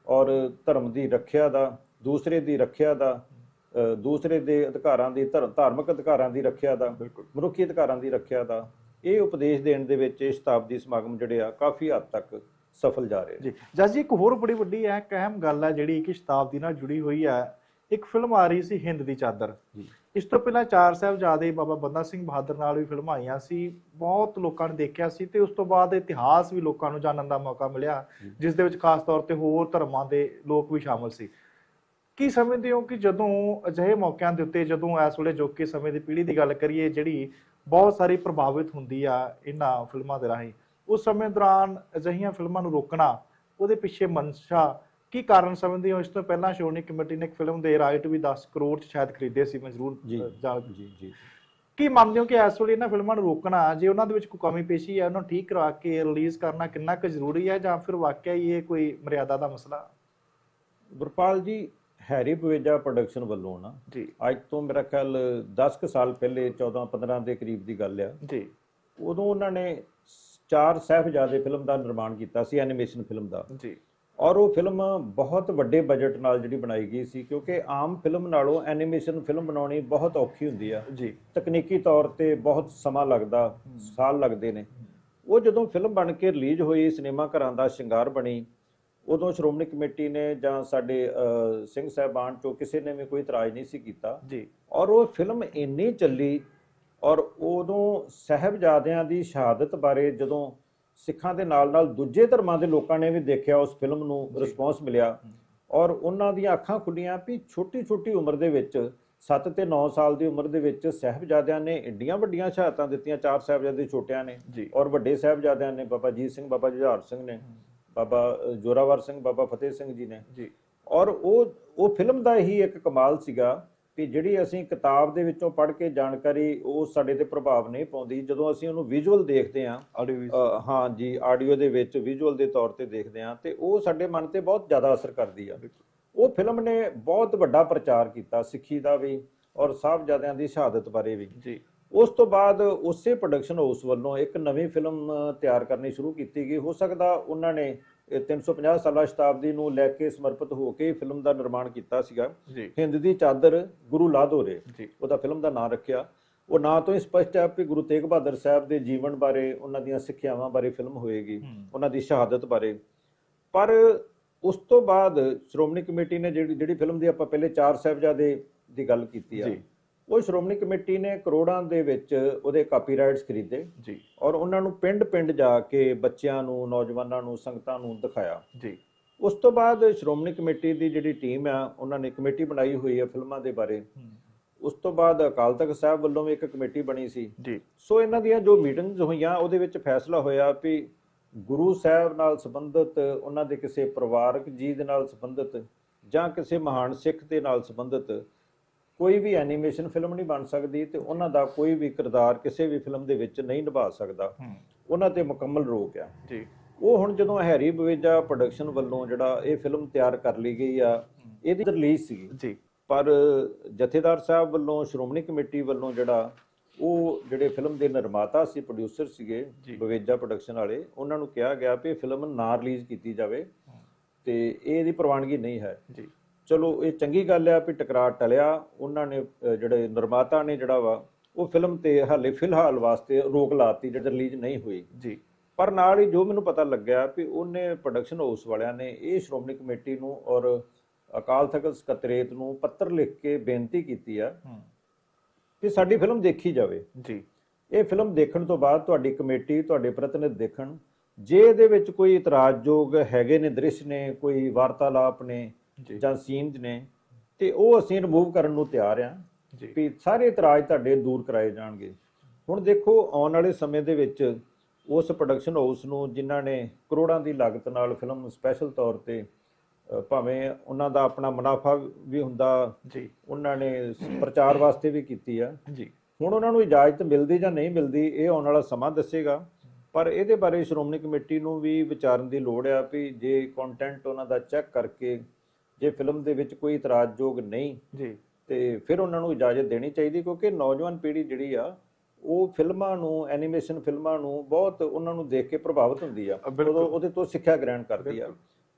ਔਰ ਧਰਮ ਦੀ ਰੱਖਿਆ ਦਾ ਦੂਸਰੇ ਦੀ ਰੱਖਿਆ ਦਾ ਦੂਸਰੇ ਦੇ ਅਧਿਕਾਰਾਂ ਦੀ ਧਰ- ਧਾਰਮਿਕ ਅਧਿਕਾਰਾਂ ਦੀ ਰੱਖਿਆ ਦਾ ਮਨੁੱਖੀ ਅਧਿਕਾਰਾਂ ਦੀ ਰੱਖਿਆ ਦਾ ਇਹ ਉਪਦੇਸ਼ ਦੇਣ ਦੇ ਵਿੱਚ ਇਹ ਸ਼ਤਾਬਦੀ ਸਮਾਗਮ ਜਿਹੜੇ ਆ ਕਾਫੀ ਹੱਦ ਤੱਕ ਸਫਲ ਜਾ ਰਹੇ ਜੀ ਜਸ ਜੀ ਇੱਕ ਹੋਰ ਬੜੀ ਵੱਡੀ ਹੈ ਇੱਕ ਅਹਿਮ ਗੱਲ ਹੈ ਜਿਹੜੀ ਕਿ ਸ਼ਤਾਬਦੀ ਨਾਲ ਜੁੜੀ ਹੋਈ ਹੈ ਇੱਕ ਫਿਲਮ ਆ ਰਹੀ ਸੀ ਹਿੰਦ ਦੀ ਚਾਦਰ ਜੀ। ਇਸ ਤੋਂ ਪਹਿਲਾਂ ਚਾਰ ਸਾਹਿਬਜ਼ਾਦੇ ਬਾਬਾ ਬੰਦਾ ਸਿੰਘ ਬਹਾਦਰ ਨਾਲ ਵੀ ਫਿਲਮਾਂ ਆਈਆਂ ਸੀ ਬਹੁਤ ਲੋਕਾਂ ਨੇ ਦੇਖਿਆ ਸੀ ਤੇ ਉਸ ਤੋਂ ਬਾਅਦ ਇਤਿਹਾਸ ਵੀ ਲੋਕਾਂ ਨੂੰ ਜਾਣਨ ਦਾ ਮੌਕਾ ਮਿਲਿਆ ਜੀ। ਜਿਸ ਦੇ ਵਿੱਚ ਖਾਸ ਤੌਰ ਤੇ ਹੋਰ ਧਰਮਾਂ ਦੇ ਲੋਕ ਵੀ ਸ਼ਾਮਲ ਸੀ ਕੀ ਸਮਝਦੇ ਹੋ ਕਿ ਜਦੋਂ ਅਜਿਹੇ ਮੌਕਿਆਂ ਦੇ ਉੱਤੇ ਜਦੋਂ ਇਸ ਵੇਲੇ ਜੋਕੇ ਸਮੇਂ ਦੀ ਪੀੜ੍ਹੀ ਦੀ ਗੱਲ ਕਰੀਏ ਜਿਹੜੀ ਬਹੁਤ ਸਾਰੀ ਪ੍ਰਭਾਵਿਤ ਹੁੰਦੀ ਆ ਇਹਨਾਂ ਫਿਲਮਾਂ ਦੇ ਰਾਹੀਂ। ਉਸ ਸਮੇਂ ਦੌਰਾਨ ਅਜਿਹੀਆਂ ਫਿਲਮਾਂ ਨੂੰ ਰੋਕਣਾ ਉਹਦੇ ਪਿੱਛੇ ਮਨਸ਼ਾ ਕੀ ਕਾਰਨ ਸਮਝਦੇ ਹੋ? ਇਸ ਤੋਂ ਪਹਿਲਾਂ ਸ਼੍ਰੋਮਣੀ ਕਮੇਟੀ ਨੇ ਇੱਕ ਫਿਲਮ ਦੇ ਰਾਈਟ ਵੀ 10 ਕਰੋੜ ਚ ਸ਼ਾਇਦ ਖਰੀਦੇ ਸੀ ਮੈਂ ਜ਼ਰੂਰ ਜੀ ਜੀ ਜੀ। ਕੀ ਮੰਨਦੇ ਹੋ ਕਿ ਇਸ ਵੇਲੇ ਇਹਨਾਂ ਫਿਲਮਾਂ ਨੂੰ ਰੋਕਣਾ ਜੇ ਉਹਨਾਂ ਦੇ ਵਿੱਚ ਕੋਈ ਕਮੀ ਪੇਸ਼ੀ ਹੈ ਉਹਨਾਂ ਨੂੰ ਠੀਕ ਕਰਾ ਕੇ ਰਿਲੀਜ਼ ਕਰਨਾ ਕਿੰਨਾ ਕੁ ਜ਼ਰੂਰੀ ਹੈ ਜਾਂ ਫਿਰ ਵਾਕਿਆ ਹੀ ਇਹ ਕੋਈ ਮਰਿਆਦਾ ਦਾ ਮਸਲਾ? ਗੁਰਪਾਲ ਜੀ ਹੈਰੀ ਬਵੇਜਾ ਪ੍ਰੋਡਕਸ਼ਨ ਵੱਲੋਂ ਨਾ ਜੀ। ਅੱਜ ਤੋਂ ਮੇਰਾ ਖਿਆਲ 10 ਕੁ ਸਾਲ ਪਹਿਲੇ 14 15 ਦੇ ਕਰੀਬ ਦੀ ਗੱਲ ਆ। ਜੀ। ਉਦੋਂ ਉਹਨਾਂ ਨੇ ਚਾਰ ਸਾਹਿਬਜ਼ਾਦੇ ਫਿਲਮ ਦਾ ਨਿਰਮਾਣ ਕੀਤਾ ਸੀ ਐਨੀਮੇਸ਼ਨ ਫਿਲਮ ਦਾ। ਜੀ। ਔਰ ਉਹ ਫਿਲਮ ਬਹੁਤ ਵੱਡੇ ਬਜਟ ਨਾਲ ਜਿਹੜੀ ਬਣਾਈ ਗਈ ਸੀ ਕਿਉਂਕਿ ਆਮ ਫਿਲਮ ਨਾਲੋਂ ਐਨੀਮੇਸ਼ਨ ਫਿਲਮ ਬਣਾਉਣੀ ਬਹੁਤ ਔਖੀ ਹੁੰਦੀ ਆ। ਜੀ। ਤਕਨੀਕੀ ਤੌਰ ਤੇ ਬਹੁਤ ਸਮਾਂ ਲੱਗਦਾ ਸਾਲ ਲੱਗਦੇ ਨੇ। ਉਹ ਜਦੋਂ ਫਿਲਮ ਬਣ ਕੇ ਰਿਲੀਜ਼ ਹੋਈ ਸਿਨੇਮਾ ਘਰਾਂ ਦਾ ਸ਼ਿੰਗਾਰ ਬਣੀ ਉਦੋਂ ਸ਼੍ਰੋਮਣੀ ਕਮੇਟੀ ਨੇ ਜਾਂ ਸਾਡੇ ਸਿੰਘ ਸਾਹਿਬਾਨ ਚੋਂ ਕਿਸੇ ਨੇ ਵੀ ਕੋਈ ਇਤਰਾਜ਼ ਨਹੀਂ ਸੀ ਕੀਤਾ। ਜੀ। ਔਰ ਉਹ ਫਿਲਮ ਇੰਨੀ ਚੱਲੀ ਔਰ ਉਦੋਂ ਸਹਿਬਜ਼ਾਦਿਆਂ ਦੀ ਸ਼ਹਾਦਤ ਬਾਰੇ ਜਦੋਂ ਸਿੱਖਾਂ ਦੇ ਨਾਲ ਨਾਲ ਦੂਜੇ ਧਰਮਾਂ ਦੇ ਲੋਕਾਂ ਨੇ ਵੀ ਦੇਖਿਆ ਉਸ ਫਿਲਮ ਨੂੰ। ਰਿਸਪੌਂਸ ਮਿਲਿਆ ਔਰ ਉਹਨਾਂ ਦੀਆਂ ਅੱਖਾਂ ਖੁੱਲੀਆਂ ਵੀ ਛੋਟੀ ਛੋਟੀ ਉਮਰ ਦੇ ਵਿੱਚ 7 ਤੇ 9 ਸਾਲ ਦੀ ਉਮਰ ਦੇ ਵਿੱਚ ਸਹਿਬਜ਼ਾਦਿਆਂ ਨੇ ਇੰਡੀਆਂ ਵੱਡੀਆਂ ਸ਼ਹਾਦਤਾਂ ਦਿੱਤੀਆਂ ਚਾਰ ਸਹਿਬਜ਼ਾਦੇ ਛੋਟਿਆਂ ਨੇ ਔਰ ਵੱਡੇ ਸਹਿਬਜ਼ਾਦਿਆਂ ਨੇ ਬਾਬਾ ਜੀਤ ਸਿੰਘ ਬਾਬਾ ਜੁਝਾਰ ਸਿੰਘ ਨੇ। ਬਾਬਾ ਜੋਰਾਵਰ ਸਿੰਘ ਬਾਬਾ ਫਤਿਹ ਸਿੰਘ ਜੀ ਨੇ। ਜੀ। ਔਰ ਉਹ ਉਹ ਫਿਲਮ ਦਾ ਹੀ ਇੱਕ ਕਮਾਲ ਸੀਗਾ ਕਿ ਜਿਹੜੀ ਅਸੀਂ ਕਿਤਾਬ ਦੇ ਵਿੱਚੋਂ ਪੜ੍ਹ ਕੇ ਜਾਣਕਾਰੀ ਉਹ ਸਾਡੇ ਤੇ ਪ੍ਰਭਾਵ ਨਹੀਂ ਪਾਉਂਦੀ। ਜਦੋਂ ਅਸੀਂ ਉਹਨੂੰ ਵਿਜ਼ੂਅਲ ਦੇਖਦੇ ਹਾਂ ਹਾਂ ਜੀ ਆਡੀਓ ਦੇ ਵਿੱਚ ਵਿਜ਼ੂਅਲ ਦੇ ਤੌਰ ਤੇ ਦੇਖਦੇ ਹਾਂ ਤੇ ਉਹ ਸਾਡੇ ਮਨ ਤੇ ਬਹੁਤ ਜ਼ਿਆਦਾ ਅਸਰ ਕਰਦੀ ਆ। ਉਹ ਫਿਲਮ ਨੇ ਬਹੁਤ ਵੱਡਾ ਪ੍ਰਚਾਰ ਕੀਤਾ ਸਿੱਖੀ ਦਾ ਵੀ ਔਰ ਸਾਹਿਬਜ਼ਾਦਿਆਂ ਦੀ ਸ਼ਹਾਦਤ ਬਾਰੇ ਵੀ। ਜੀ। ਉਸ ਤੋਂ ਬਾਅਦ ਉਸੇ ਪ੍ਰੋਡਕਸ਼ਨ ਹਾਊਸ ਵੱਲੋਂ ਇੱਕ ਨਵੀਂ ਫਿਲਮ ਤਿਆਰ ਕਰਨੀ ਸ਼ੁਰੂ ਕੀਤੀ ਗਈ। ਹੋ ਸਕਦਾ ਉਹਨਾਂ ਨੇ ਇਹ 350 ਸਾਲਾ ਸ਼ਤਾਬਦੀ ਨੂੰ ਲੈ ਕੇ ਸਮਰਪਿਤ ਹੋ ਕੇ ਫਿਲਮ ਦਾ ਨਿਰਮਾਣ ਕੀਤਾ ਸੀਗਾ। ਹਿੰਦ ਦੀ ਚਾਦਰ ਗੁਰੂ ਲਾਦੋਰੇ ਜੀ। ਉਹਦਾ ਫਿਲਮ ਦਾ ਨਾਮ ਰੱਖਿਆ। ਉਹ ਨਾਂ ਤੋਂ ਹੀ ਸਪਸ਼ਟ ਹੈ ਕਿ ਗੁਰੂ ਤੇਗ ਬਹਾਦਰ ਸਾਹਿਬ ਦੇ ਜੀਵਨ ਬਾਰੇ ਉਹਨਾਂ ਦੀਆਂ ਸਿੱਖਿਆਵਾਂ ਬਾਰੇ ਫਿਲਮ ਹੋਏਗੀ ਉਹਨਾਂ ਦੀ ਸ਼ਹਾਦਤ ਬਾਰੇ। ਪਰ ਉਸ ਤੋਂ ਬਾਅਦ ਸ਼੍ਰੋਮਣੀ ਕਮੇਟੀ ਨੇ ਜਿਹੜੀ ਜਿਹੜੀ ਫਿਲਮ ਦੀ ਆਪਾਂ ਪਹਿਲੇ ਚਾਰ ਸਾਹਿਬਜ਼ਾਦੇ ਦੀ ਗੱਲ ਕੀਤੀ ਆ ਉਹ ਸ਼੍ਰੋਮਣੀ ਕਮੇਟੀ ਨੇ ਕਰੋੜਾਂ ਦੇ ਵਿੱਚ ਉਹਦੇ ਕਾਪੀਰਾਈਟਸ ਖਰੀਦੇ ਜੀ। ਔਰ ਉਹਨਾਂ ਨੂੰ ਪਿੰਡ-ਪਿੰਡ ਜਾ ਕੇ ਬੱਚਿਆਂ ਨੂੰ ਨੌਜਵਾਨਾਂ ਨੂੰ ਸੰਗਤਾਂ ਨੂੰ ਦਿਖਾਇਆ। ਜੀ। ਉਸ ਤੋਂ ਬਾਅਦ ਸ਼੍ਰੋਮਣੀ ਕਮੇਟੀ ਦੀ ਜਿਹੜੀ ਟੀਮ ਆ ਉਹਨਾਂ ਨੇ ਕਮੇਟੀ ਬਣਾਈ ਹੋਈ ਹੈ ਫਿਲਮਾਂ ਦੇ ਬਾਰੇ। ਉਸ ਤੋਂ ਬਾਅਦ ਅਕਾਲ ਤਖਤ ਸਾਹਿਬ ਵੱਲੋਂ ਵੀ ਇੱਕ ਕਮੇਟੀ ਬਣੀ ਸੀ। ਜੀ। ਸੋ ਇਹਨਾਂ ਦੀਆਂ ਜੋ ਮੀਟਿੰਗਸ ਹੋਈਆਂ ਉਹਦੇ ਵਿੱਚ ਫੈਸਲਾ ਹੋਇਆ ਵੀ ਗੁਰੂ ਸਾਹਿਬ ਨਾਲ ਸੰਬੰਧਿਤ ਉਹਨਾਂ ਦੇ ਕਿਸੇ ਪਰਿਵਾਰਕ ਜੀ ਦੇ ਨਾਲ ਸੰਬੰਧਿਤ ਜਾਂ ਕਿਸੇ ਮਹਾਨ ਸਿੱਖ ਦੇ ਨਾਲ ਸੰਬੰਧਿਤ ਕੋਈ ਵੀ ਐਨੀਮੇਸ਼ਨ ਫਿਲਮ ਨਹੀਂ ਬਣ ਸਕਦੀ ਤੇ ਉਹਨਾਂ ਦਾ ਕੋਈ ਵੀ ਕਿਰਦਾਰ ਕਿਸੇ ਵੀ ਫਿਲਮ ਦੇ ਵਿੱਚ ਨਹੀਂ ਨਿਭਾ ਸਕਦਾ। ਉਹਨਾਂ ਤੇ ਮੁਕੰਮਲ ਰੋਕ ਆ। ਜੀ। ਉਹ ਹੁਣ ਜਦੋਂ ਹੈਰੀ ਬਵੇਜਾ ਪ੍ਰੋਡਕਸ਼ਨ ਵੱਲੋਂ ਜਿਹੜਾ ਇਹ ਫਿਲਮ ਤਿਆਰ ਕਰ ਲਈ ਗਈ ਆ ਇਹਦੀ ਰਿਲੀਜ਼ ਸੀਗੀ। ਜੀ। ਪਰ ਜਥੇਦਾਰ ਸਾਹਿਬ ਵੱਲੋਂ ਸ਼੍ਰੋਮਣੀ ਕਮੇਟੀ ਵੱਲੋਂ ਜਿਹੜਾ ਉਹ ਜਿਹੜੇ ਫਿਲਮ ਦੇ ਨਿਰਮਾਤਾ ਸੀ ਪ੍ਰੋਡਿਊਸਰ ਸੀਗੇ। ਬਵੇਜਾ ਪ੍ਰੋਡਕਸ਼ਨ ਵਾਲੇ ਉਹਨਾਂ ਨੂੰ ਕਿਹਾ ਗਿਆ ਵੀ ਇਹ ਫਿਲਮ ਨਾ ਰਿਲੀਜ਼ ਕੀਤੀ ਜਾਵੇ ਤੇ ਇਹ ਇਹਦੀ ਪ੍ਰਵਾਨਗੀ ਨਹੀਂ ਹੈ। ਜੀ। ਚਲੋ ਇਹ ਚੰਗੀ ਗੱਲ ਆ ਵੀ ਟਕਰਾਅ ਟਲਿਆ। ਉਹਨਾਂ ਨੇ ਜਿਹੜੇ ਨਿਰਮਾਤਾ ਨੇ ਜਿਹੜਾ ਵਾ ਉਹ ਫਿਲਮ ਤੇ ਹਾਲੇ ਫਿਲਹਾਲ ਵਾਸਤੇ ਰੋਕ ਲਾਤੀ ਜਿਹੜੀ ਰਿਲੀਜ਼ ਨਹੀਂ ਹੋਈ। ਜੀ। ਪਰ ਨਾਲ ਹੀ ਜੋ ਮੈਨੂੰ ਪਤਾ ਲੱਗਿਆ ਵੀ ਉਹਨੇ ਪ੍ਰੋਡਕਸ਼ਨ ਹਾਊਸ ਵਾਲਿਆਂ ਨੇ ਇਹ ਸ਼੍ਰੋਮਣੀ ਕਮੇਟੀ ਨੂੰ ਔਰ ਅਕਾਲ ਤਖਤ ਸਕੱਤਰੇਤ ਨੂੰ ਪੱਤਰ ਲਿਖ ਕੇ ਬੇਨਤੀ ਕੀਤੀ ਆ ਕਿ ਸਾਡੀ ਫਿਲਮ ਦੇਖੀ ਜਾਵੇ। ਜੀ। ਇਹ ਫਿਲਮ ਦੇਖਣ ਤੋਂ ਬਾਅਦ ਤੁਹਾਡੀ ਕਮੇਟੀ ਤੁਹਾਡੇ ਪ੍ਰਤੀਨਿਧ ਦੇਖਣ। ਜੇ ਇਹਦੇ ਵਿੱਚ ਕੋਈ ਇਤਰਾਜ਼ਯੋਗ ਹੈਗੇ ਨੇ ਦ੍ਰਿਸ਼ ਨੇ ਕੋਈ ਵਾਰਤਾਲਾਪ ਨੇ ਜੀ। ਜਾਂ ਸੀਨਸ ਨੇ ਤੇ ਉਹ ਅਸੀਂ ਰਿਮੂਵ ਕਰਨ ਨੂੰ ਤਿਆਰ ਆ ਜੀ। ਵੀ ਸਾਰੇ ਇਤਰਾਜ਼ ਤੁਹਾਡੇ ਦੂਰ ਕਰਾਏ ਜਾਣਗੇ। ਹੁਣ ਦੇਖੋ ਆਉਣ ਵਾਲੇ ਸਮੇਂ ਦੇ ਵਿੱਚ ਉਸ ਪ੍ਰੋਡਕਸ਼ਨ ਹਾਊਸ ਨੂੰ ਜਿਨ੍ਹਾਂ ਨੇ ਕਰੋੜਾਂ ਦੀ ਲਾਗਤ ਨਾਲ ਫਿਲਮ ਸਪੈਸ਼ਲ ਤੌਰ ਤੇ ਭਾਵੇਂ ਉਹਨਾਂ ਦਾ ਆਪਣਾ ਮੁਨਾਫਾ ਵੀ ਹੁੰਦਾ ਜੀ। ਉਹਨਾਂ ਨੇ ਪ੍ਰਚਾਰ ਵਾਸਤੇ ਵੀ ਕੀਤੀ ਆ। ਜੀ। ਹੁਣ ਉਹਨਾਂ ਨੂੰ ਇਜਾਜ਼ਤ ਮਿਲਦੀ ਜਾਂ ਨਹੀਂ ਮਿਲਦੀ ਇਹ ਆਉਣ ਵਾਲਾ ਸਮਾਂ ਦੱਸੇਗਾ। ਪਰ ਇਹਦੇ ਬਾਰੇ ਸ਼੍ਰੋਮਣੀ ਕਮੇਟੀ ਨੂੰ ਵੀ ਵਿਚਾਰਨ ਦੀ ਲੋੜ ਆ ਵੀ ਜੇ ਕੰਟੈਂਟ ਉਹਨਾਂ ਦਾ ਚੈੱਕ ਕਰਕੇ ਜੇ ਫਿਲਮ ਦੇ ਵਿੱਚ ਕੋਈ ਇਤਰਾਜ਼ਯੋਗ ਨਹੀਂ ਜੀ। ਤੇ ਫਿਰ ਉਹਨਾਂ ਨੂੰ ਇਜਾਜ਼ਤ ਦੇਣੀ ਚਾਹੀਦੀ ਕਿਉਂਕਿ ਨੌਜਵਾਨ ਪੀੜ੍ਹੀ ਜਿਹੜੀ ਆ ਉਹ ਫਿਲਮਾਂ ਨੂੰ ਐਨੀਮੇਸ਼ਨ ਫਿਲਮਾਂ ਨੂੰ ਬਹੁਤ ਉਹਨਾਂ ਨੂੰ ਦੇਖ ਕੇ ਪ੍ਰਭਾਵਿਤ ਹੁੰਦੀ ਆ। ਉਦੋਂ ਉਹਦੇ ਤੋਂ ਸਿੱਖਿਆ ਗ੍ਰਹਿਣ ਕਰਦੀ ਆ।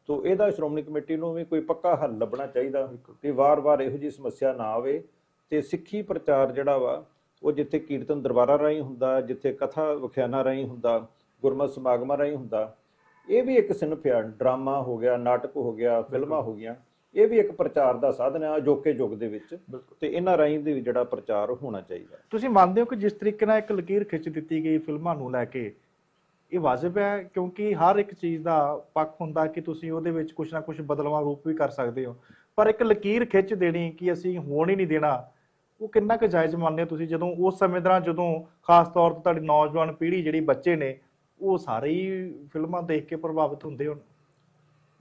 ਤੋ ਇਹਦਾ ਸ਼੍ਰੋਮਣੀ ਕਮੇਟੀ ਨੂੰ ਵੀ ਕੋਈ ਪੱਕਾ ਹੱਲ ਲੱਭਣਾ ਚਾਹੀਦਾ ਕਿ ਵਾਰ-ਵਾਰ ਇਹੋ ਜਿਹੀ ਸਮੱਸਿਆ ਨਾ ਆਵੇ। ਤੇ ਸਿੱਖੀ ਪ੍ਰਚਾਰ ਜਿਹੜਾ ਵਾ ਉਹ ਜਿੱਥੇ ਕੀਰਤਨ ਦਰਬਾਰਾਂ ਰਾਹੀਂ ਹੁੰਦਾ ਜਿੱਥੇ ਕਥਾ ਵਿਖਿਆਨਾਂ ਰਾਹੀਂ ਹੁੰਦਾ ਗੁਰਮਤਿ ਸਮਾਗਮਾਂ ਰਾਹੀਂ ਹੁੰਦਾ ਇਹ ਵੀ ਇੱਕ ਸਿਨਫ ਆ ਡਰਾਮਾ ਹੋ ਗਿਆ ਨਾਟਕ ਹੋ ਗਿਆ ਫਿਲਮਾਂ ਹੋ ਗਈਆਂ। ਇਹ ਵੀ ਇੱਕ ਪ੍ਰਚਾਰ ਦਾ ਸਾਧਨ ਆ ਅਜੋਕੇ ਯੁੱਗ ਦੇ ਵਿੱਚ। ਤੇ ਇਹਨਾਂ ਰਾਹੀਂ ਦੇ ਵੀ ਜਿਹੜਾ ਪ੍ਰਚਾਰ ਹੋਣਾ ਚਾਹੀਦਾ। ਤੁਸੀਂ ਮੰਨਦੇ ਹੋ ਕਿ ਜਿਸ ਤਰੀਕੇ ਨਾਲ ਇੱਕ ਲਕੀਰ ਖਿੱਚ ਦਿੱਤੀ ਗਈ ਫਿਲਮਾਂ ਨੂੰ ਲੈ ਕੇ ਇਹ ਵਾਜਬ ਹੈ? ਕਿਉਂਕਿ ਹਰ ਇੱਕ ਚੀਜ਼ ਦਾ ਪੱਖ ਹੁੰਦਾ ਕਿ ਤੁਸੀਂ ਉਹਦੇ ਵਿੱਚ ਕੁਝ ਨਾ ਕੁਝ ਬਦਲਵਾਂ ਰੂਪ ਵੀ ਕਰ ਸਕਦੇ ਹੋ। ਪਰ ਇੱਕ ਲਕੀਰ ਖਿੱਚ ਦੇਣੀ ਕਿ ਅਸੀਂ ਹੋਣ ਹੀ ਨਹੀਂ ਦੇਣਾ ਉਹ ਕਿੰਨਾ ਕੁ ਜਾਇਜ਼ ਮੰਨਦੇ ਹੋ ਤੁਸੀਂ? ਜਦੋਂ ਉਸ ਸਮੇਂ ਦੌਰਾਨ ਜਦੋਂ ਖਾਸ ਤੌਰ ਤੇ ਤੁਹਾਡੀ ਨੌਜਵਾਨ ਪੀੜ੍ਹੀ ਜਿਹੜੀ ਬੱਚੇ ਨੇ ਉਹ ਸਾਰੇ ਹੀ ਫਿਲਮਾਂ ਦੇਖ ਕੇ ਪ੍ਰਭਾਵਿਤ ਹੁੰਦੇ ਹੋਣ?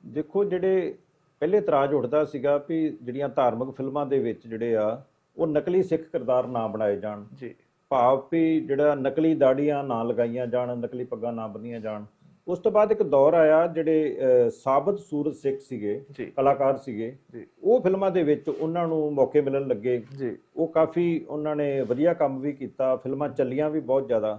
ਦੇਖੋ ਜਿਹੜੇ ਪਹਿਲੇ ਇਤਰਾਜ਼ ਉੱਠਦਾ ਸੀਗਾ ਵੀ ਜਿਹੜੀਆਂ ਧਾਰਮਿਕ ਫਿਲਮਾਂ ਦੇ ਵਿੱਚ ਜਿਹੜੇ ਆ ਉਹ ਨਕਲੀ ਸਿੱਖ ਕਿਰਦਾਰ ਨਾ ਬਣਾਏ ਜਾਣ। ਜੀ। ਭਾਵ ਵੀ ਜਿਹੜਾ ਨਕਲੀ ਦਾੜੀਆਂ ਨਾ ਲਗਾਈਆਂ ਜਾਣ ਨਕਲੀ ਪੱਗਾਂ ਨਾ ਬੰਨੀਆਂ ਜਾਣ। ਉਸ ਤੋਂ ਬਾਅਦ ਇੱਕ ਦੌਰ ਆਇਆ ਜਿਹੜੇ ਸਾਬਤ ਸੂਰਤ ਸਿੱਖ ਸੀਗੇ ਕਲਾਕਾਰ ਸੀਗੇ। ਉਹ ਫਿਲਮਾਂ ਦੇ ਵਿੱਚ ਉਹਨਾਂ ਨੂੰ ਮੌਕੇ ਮਿਲਣ ਲੱਗੇ। ਜੀ। ਉਹ ਕਾਫੀ ਉਹਨਾਂ ਨੇ ਵਧੀਆ ਕੰਮ ਵੀ ਕੀਤਾ ਫਿਲਮਾਂ ਚੱਲੀਆਂ ਵੀ ਬਹੁਤ ਜ਼ਿਆਦਾ।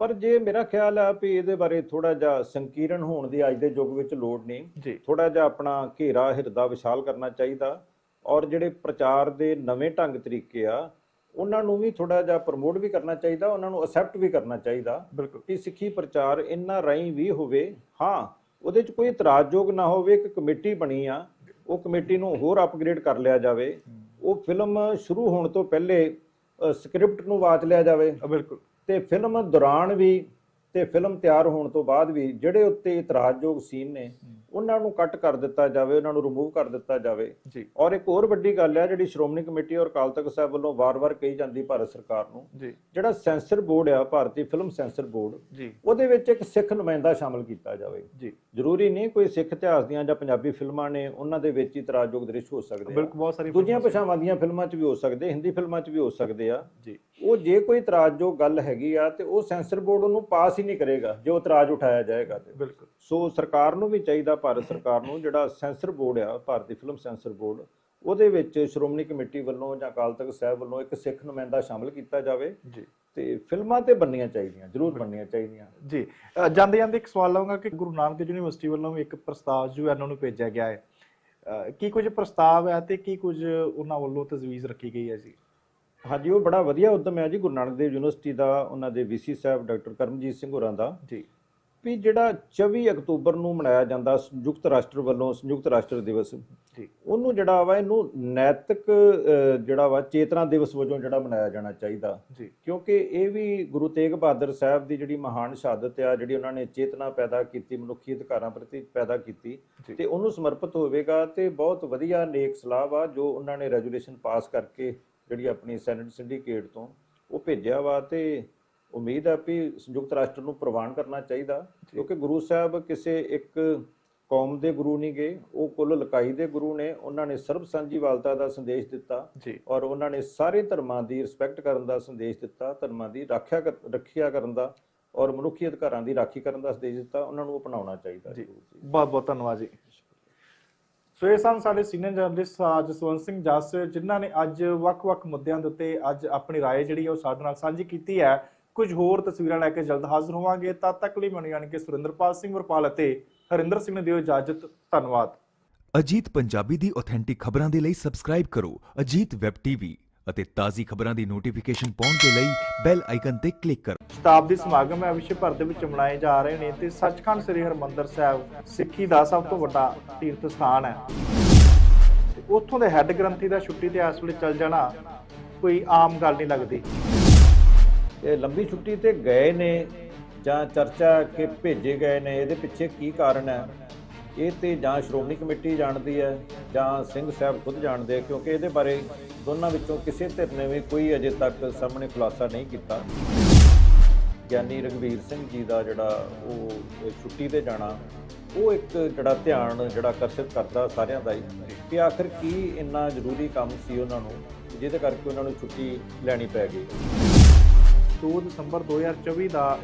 ਪਰ ਜੇ ਮੇਰਾ ਖਿਆਲ ਆ ਵੀ ਇਹਦੇ ਬਾਰੇ ਥੋੜਾ ਜਿਹਾ ਸੰਕੀਰਣ ਹੋਣ ਦੀ ਅੱਜ ਦੇ ਯੁੱਗ ਵਿੱਚ ਲੋੜ ਨਹੀਂ ਥੋੜਾ ਜਿਹਾ ਆਪਣਾ ਘੇਰਾ ਹਿਰਦਾ ਵਿਸ਼ਾਲ ਕਰਨਾ ਚਾਹੀਦਾ ਔਰ ਜਿਹੜੇ ਪ੍ਰਚਾਰ ਦੇ ਨਵੇਂ ਢੰਗ ਤਰੀਕੇ ਆ ਉਹਨਾਂ ਨੂੰ ਵੀ ਥੋੜਾ ਜਿਹਾ ਪ੍ਰਮੋਟ ਵੀ ਕਰਨਾ ਚਾਹੀਦਾ ਉਹਨਾਂ ਨੂੰ ਅਸੈਪਟ ਵੀ ਕਰਨਾ ਚਾਹੀਦਾ ਕਿ ਸਿੱਖੀ ਪ੍ਰਚਾਰ ਇੰਨਾ ਰਾਈ ਵੀ ਹੋਵੇ ਹਾਂ ਉਹਦੇ 'ਚ ਕੋਈ ਇਤਰਾਜ਼ਯੋਗ ਨਾ ਹੋਵੇ ਇੱਕ ਕਮੇਟੀ ਬਣੀ ਆ ਉਹ ਕਮੇਟੀ ਨੂੰ ਹੋਰ ਅਪਗ੍ਰੇਡ ਕਰ ਲਿਆ ਜਾਵੇ ਉਹ ਫਿਲਮ ਸ਼ੁਰੂ ਹੋਣ ਤੋਂ ਪਹਿਲੇ ਸਕ੍ਰਿਪਟ ਨੂੰ ਵਾਚ ਲਿਆ ਜਾਵੇ। ਬਿਲਕੁਲ। ਤੇ ਫਿਲਮ ਦੌਰਾਨ ਵੀ ਤੇ ਫਿਲਮ ਤਿਆਰ ਹੋਣ ਤੋਂ ਬਾਅਦ ਵੀ ਜਿਹੜੇ ਉੱਤੇ ਇਤਰਾਜ਼ਯੋਗ ਸੀਨ ਨੇ ਉਹਨਾਂ ਨੂੰ ਕੱਟ ਕਰ ਦਿੱਤਾ ਜਾਵੇ ਉਹਨਾਂ ਨੂੰ ਰਿਮੂਵ ਕਰ ਦਿੱਤਾ ਜਾਵੇ। ਜੀ। ਔਰ ਇੱਕ ਹੋਰ ਵੱਡੀ ਗੱਲ ਹੈ ਜਿਹੜੀ ਸ਼੍ਰੋਮਣੀ ਕਮੇਟੀ ਔਰ ਅਕਾਲ ਤਖਤ ਸਾਹਿਬ ਵੱਲੋਂ ਵਾਰ-ਵਾਰ ਕਹੀ ਜਾਂਦੀ ਭਾਰਤ ਸਰਕਾਰ ਨੂੰ ਜੀ। ਜਿਹੜਾ ਸੈਂਸਰ ਬੋਰਡ ਆ ਭਾਰਤੀ ਫਿਲਮ ਸੈਂਸਰ ਬੋਰਡ ਜੀ। ਉਹਦੇ ਵਿੱਚ ਇੱਕ ਸਿੱਖ ਨੁਮਾਇੰਦਾ ਸ਼ਾਮਲ ਕੀਤਾ ਜਾਵੇ। ਜੀ। ਜ਼ਰੂਰੀ ਨਹੀਂ ਕੋਈ ਸਿੱਖ ਇਤਿਹਾਸ ਦੀਆਂ ਜਾਂ ਪੰਜਾਬੀ ਫਿਲਮਾਂ ਨੇ ਉਹਨਾਂ ਦੇ ਵਿੱਚ ਹੀ ਇਤਰਾਜ਼ਯੋਗ ਦ੍ਰਿਸ਼ ਹੋ ਸਕਦੇ ਬਿਲਕੁਲ ਬਹੁਤ ਸਾਰੀ ਦੂਜੀਆਂ ਭਾਸ਼ਾਵਾਂ ਦੀਆਂ ਫਿਲਮਾਂ 'ਚ ਵੀ ਹੋ ਸਕਦੇ ਹਿੰਦੀ ਫਿਲਮਾਂ 'ਚ ਵੀ ਹੋ ਸਕਦੇ ਆ। ਜੀ। ਉਹ ਜੇ ਕੋਈ ਇਤਰਾਜ਼ਯੋਗ ਗੱਲ ਹੈਗੀ ਆ ਤੇ ਉਹ ਸੈਂਸਰ ਬੋਰਡ ਉਹਨੂੰ ਪਾਸ ਹੀ ਨਹੀਂ ਕਰੇਗਾ ਜੋ ਇਤਰਾਜ਼ ਉਠਾਇਆ ਜਾਏਗਾ ਤੇ। ਬਿਲਕੁਲ। ਸੋ ਸਰਕਾਰ ਨੂੰ ਵੀ ਚਾਹੀਦਾ ਭਾਰਤ ਸਰਕਾਰ ਨੂੰ ਜਿਹੜਾ ਸੈਂਸਰ ਬੋਰਡ ਆ ਭਾਰਤੀ ਫਿਲਮ ਸੈਂਸਰ ਬੋਰਡ ਉਹਦੇ ਵਿੱਚ ਸ਼੍ਰੋਮਣੀ ਕਮੇਟੀ ਵੱਲੋਂ ਜਾਂ ਅਕਾਲ ਤਖਤ ਸਾਹਿਬ ਵੱਲੋਂ ਇੱਕ ਸਿੱਖ ਨੁਮਾਇੰਦਾ ਸ਼ਾਮਲ ਕੀਤਾ ਜਾਵੇ ਜੀ। ਤੇ ਫਿਲਮਾਂ ਤੇ ਬਣਨੀਆਂ ਚਾਹੀਦੀਆਂ ਜ਼ਰੂਰ ਬਣਨੀਆਂ ਚਾਹੀਦੀਆਂ। ਜੀ ਜਾਂਦੇ ਜਾਂਦੇ ਇੱਕ ਸਵਾਲ ਲਾਉਂਗਾ ਕਿ ਗੁਰੂ ਨਾਨਕ ਦੇਵ ਯੂਨੀਵਰਸਿਟੀ ਵੱਲੋਂ ਇੱਕ ਪ੍ਰਸਤਾਵ ਯੂਐਨਓ ਨੂੰ ਭੇਜਿਆ ਗਿਆ ਹੈ ਕੀ ਕੁਝ ਪ੍ਰਸਤਾਵ ਹੈ ਤੇ ਕੀ ਕੁਝ ਉਹਨਾਂ ਵੱਲੋਂ ਤਜਵੀਜ਼ ਰੱਖੀ ਗਈ ਹੈ ਜੀ? ਹਾਂਜੀ ਉਹ ਬੜਾ ਵਧੀਆ ਉਦਮ ਹੈ ਜੀ ਗੁਰੂ ਨਾਨਕ ਦੇਵ ਯੂਨੀਵਰਸਿਟੀ ਦਾ ਉਹਨਾਂ ਦੇ ਵੀਸੀ ਸਾਹਿਬ ਡਾਕਟਰ ਕਰਮਜੀਤ ਸਿੰਘ ਹੋਰਾਂ ਦਾ। ਜੀ। ਵੀ ਜਿਹੜਾ 24 ਅਕਤੂਬਰ ਨੂੰ ਮਨਾਇਆ ਜਾਂਦਾ ਸੰਯੁਕਤ ਰਾਸ਼ਟਰ ਵੱਲੋਂ ਸੰਯੁਕਤ ਰਾਸ਼ਟਰ ਦਿਵਸ ਉਹਨੂੰ ਜਿਹੜਾ ਵਾ ਇਹਨੂੰ ਨੈਤਿਕ ਜਿਹੜਾ ਵਾ ਚੇਤਨਾ ਦਿਵਸ ਵਜੋਂ ਜਿਹੜਾ ਮਨਾਇਆ ਜਾਣਾ ਚਾਹੀਦਾ। ਕਿਉਂਕਿ ਇਹ ਵੀ ਗੁਰੂ ਤੇਗ ਬਹਾਦਰ ਸਾਹਿਬ ਦੀ ਜਿਹੜੀ ਮਹਾਨ ਸ਼ਹਾਦਤ ਆ ਜਿਹੜੀ ਉਹਨਾਂ ਨੇ ਚੇਤਨਾ ਪੈਦਾ ਕੀਤੀ ਮਨੁੱਖੀ ਅਧਿਕਾਰਾਂ ਪ੍ਰਤੀ ਪੈਦਾ ਕੀਤੀ। ਤੇ ਉਹਨੂੰ ਸਮਰਪਿਤ ਹੋਵੇਗਾ ਤੇ ਬਹੁਤ ਵਧੀਆ ਨੇਕ ਸਲਾਹ ਵਾ ਜੋ ਉਹਨਾਂ ਨੇ ਰੈਜੂਲੇਸ਼ਨ ਪਾਸ ਕਰਕੇ ਜਿਹੜੀ ਆਪਣੀ ਸੈਨੇਟ ਸਿੰਡੀਕੇਟ ਤੋਂ ਉਹ ਭੇਜਿਆ ਵਾ ਤੇ ਉਮੀਦ ਹੈ ਵੀ ਸੰਯੁਕਤ ਰਾਸ਼ਟਰ ਨੂੰ ਪ੍ਰਵਾਨ ਕਰਨਾ ਚਾਹੀਦਾ ਕਿਉਂਕਿ ਗੁਰੂ ਸਾਹਿਬ ਕਿਸੇ ਇੱਕ ਕੌਮ ਦੇ ਗੁਰੂ ਨਹੀਂ ਗਏ ਉਹ ਕੁੱਲ ਲਕਾਈ ਦੇ ਗੁਰੂ ਨੇ ਉਹਨਾਂ ਨੇ ਸਰਬ ਸਾਂਝੀਵਾਲਤਾ ਦਾ ਸੰਦੇਸ਼ ਦਿੱਤਾ ਜੀ ਔਰ ਉਹਨਾਂ ਨੇ ਸਾਰੇ ਧਰਮਾਂ ਦੀ ਰਿਸਪੈਕਟ ਕਰਨ ਦਾ ਸੰਦੇਸ਼ ਦਿੱਤਾ ਧਰਮਾਂ ਦੀ ਰੱਖਿਆ ਕਰ- ਰੱਖਿਆ ਕਰਨ ਦਾ ਔਰ ਮਨੁੱਖੀ ਅਧਿਕਾਰਾਂ ਦੀ ਰਾਖੀ ਕਰਨ ਦਾ ਸੰਦੇਸ਼ ਦਿੱਤਾ ਉਹਨਾਂ ਨੂੰ ਅਪਣਾਉਣਾ ਚਾਹੀਦਾ ਜੀ। ਜ਼ਰੂਰ ਜੀ ਬਹੁਤ ਬਹੁਤ ਧੰਨਵਾਦ ਜੀ ਸੋ ਇਹ ਸਨ ਸਾਡੇ ਸੀਨੀਅਰ ਜਰਨਲਿਸਟ ਜਸਵੰਤ ਸਿੰਘ ਜੱਸ ਜਿਨ੍ਹਾਂ ਨੇ ਅੱਜ ਵੱਖ-ਵੱਖ ਮੁੱਦਿਆਂ ਦੇ ਉੱਤੇ ਅੱਜ ਆਪਣੀ رائے ਜਿਹੜੀ ਹੈ ਉਹ ਸਾਡੇ ਨਾਲ ਸਾਂਝੀ ਕੀਤੀ ਹੈ ਕੁਝ ਹੋਰ ਤਸਵੀਰਾਂ ਲੈ ਕੇ ਜਲਦ ਹਾਜ਼ਰ ਹੋਵਾਂਗੇ। ਤਦ ਤੱਕ ਲਈ ਮੈਨੂੰ ਯਾਨੀ ਕਿ ਸੁਰਿੰਦਰਪਾਲ ਸਿੰਘ ਵਰਪਾਲ ਅਤੇ ਹਰਿੰਦਰ ਸਿੰਘ ਨੇ ਦਿਓ ਇਜਾਜ਼ਤ। ਧੰਨਵਾਦ। ਅਜੀਤ ਪੰਜਾਬੀ ਦੀ ਆਥੈਂਟਿਕ ਖਬਰਾਂ ਦੇ ਲਈ ਸਬਸਕ੍ਰਾਈਬ ਕਰੋ ਅਜੀਤ ਵੈਬ ਟੀਵੀ ਅਤੇ ਤਾਜ਼ੀ ਖਬਰਾਂ ਦੀ ਨੋਟੀਫਿਕੇਸ਼ਨ ਪਾਉਣ ਦੇ ਲਈ ਬੈਲ ਆਈਕਨ ਤੇ ਕਲਿੱਕ ਕਰੋ। ਸ਼ਤਾਬਦੀ ਸਮਾਗਮ ਹੈ ਵਿਸ਼ਵ ਭਰ ਦੇ ਵਿੱਚ ਮਨਾਏ ਜਾ ਰਹੇ ਨੇ ਤੇ ਸੱਚਖੰਡ ਸ੍ਰੀ ਹਰਮੰਦਰ ਸਾਹਿਬ ਸਿੱਖੀ ਦਾ ਸਭ ਤੋਂ ਵੱਡਾ ਤੀਰਥ ਸਥਾਨ ਹੈ। ਉੱਥੋਂ ਦੇ ਹੈੱਡ ਗ੍ਰੰਥੀ ਦਾ ਛੁੱਟੀ ਤੇ ਇਸ ਵੇਲੇ ਚੱਲ ਜਾਣਾ ਕੋਈ ਆਮ ਗੱਲ ਨਹੀਂ ਲੱਗਦੀ। ਇਹ ਲੰਬੀ ਛੁੱਟੀ ਤੇ ਗਏ ਨੇ ਜਾਂ ਚਰਚਾ ਕਿ ਭੇਜੇ ਗਏ ਨੇ, ਇਹਦੇ ਪਿੱਛੇ ਕੀ ਕਾਰਨ ਹੈ? ਇਹ ਤੇ ਜਾਂ ਸ਼੍ਰੋਮਣੀ ਕਮੇਟੀ ਜਾਣਦੀ ਹੈ ਜਾਂ ਸਿੰਘ ਸਾਹਿਬ ਖੁਦ ਜਾਣਦੇ ਆ, ਕਿਉਂਕਿ ਇਹਦੇ ਬਾਰੇ ਦੋਨਾਂ ਵਿੱਚੋਂ ਕਿਸੇ ਧਿਰ ਨੇ ਵੀ ਕੋਈ ਅਜੇ ਤੱਕ ਸਾਹਮਣੇ ਖੁਲਾਸਾ ਨਹੀਂ ਕੀਤਾ। ਗਿਆਨੀ ਰਗਵੀਰ ਸਿੰਘ ਜੀ ਦਾ ਜਿਹੜਾ ਉਹ ਛੁੱਟੀ ਤੇ ਜਾਣਾ, ਉਹ ਇੱਕ ਜਿਹੜਾ ਧਿਆਨ ਜਿਹੜਾ ਆਕਰਸ਼ਿਤ ਕਰਦਾ ਸਾਰਿਆਂ ਦਾ ਹੀ ਕਿ ਆਖਰ ਕੀ ਇੰਨਾ ਜ਼ਰੂਰੀ ਕੰਮ ਸੀ ਉਹਨਾਂ ਨੂੰ, ਜਿਹਦੇ ਕਰਕੇ ਉਹਨਾਂ ਨੂੰ ਛੁੱਟੀ ਲੈਣੀ ਪੈ ਗਈ। 2 ਦਸੰਬਰ 2024 ਦਾ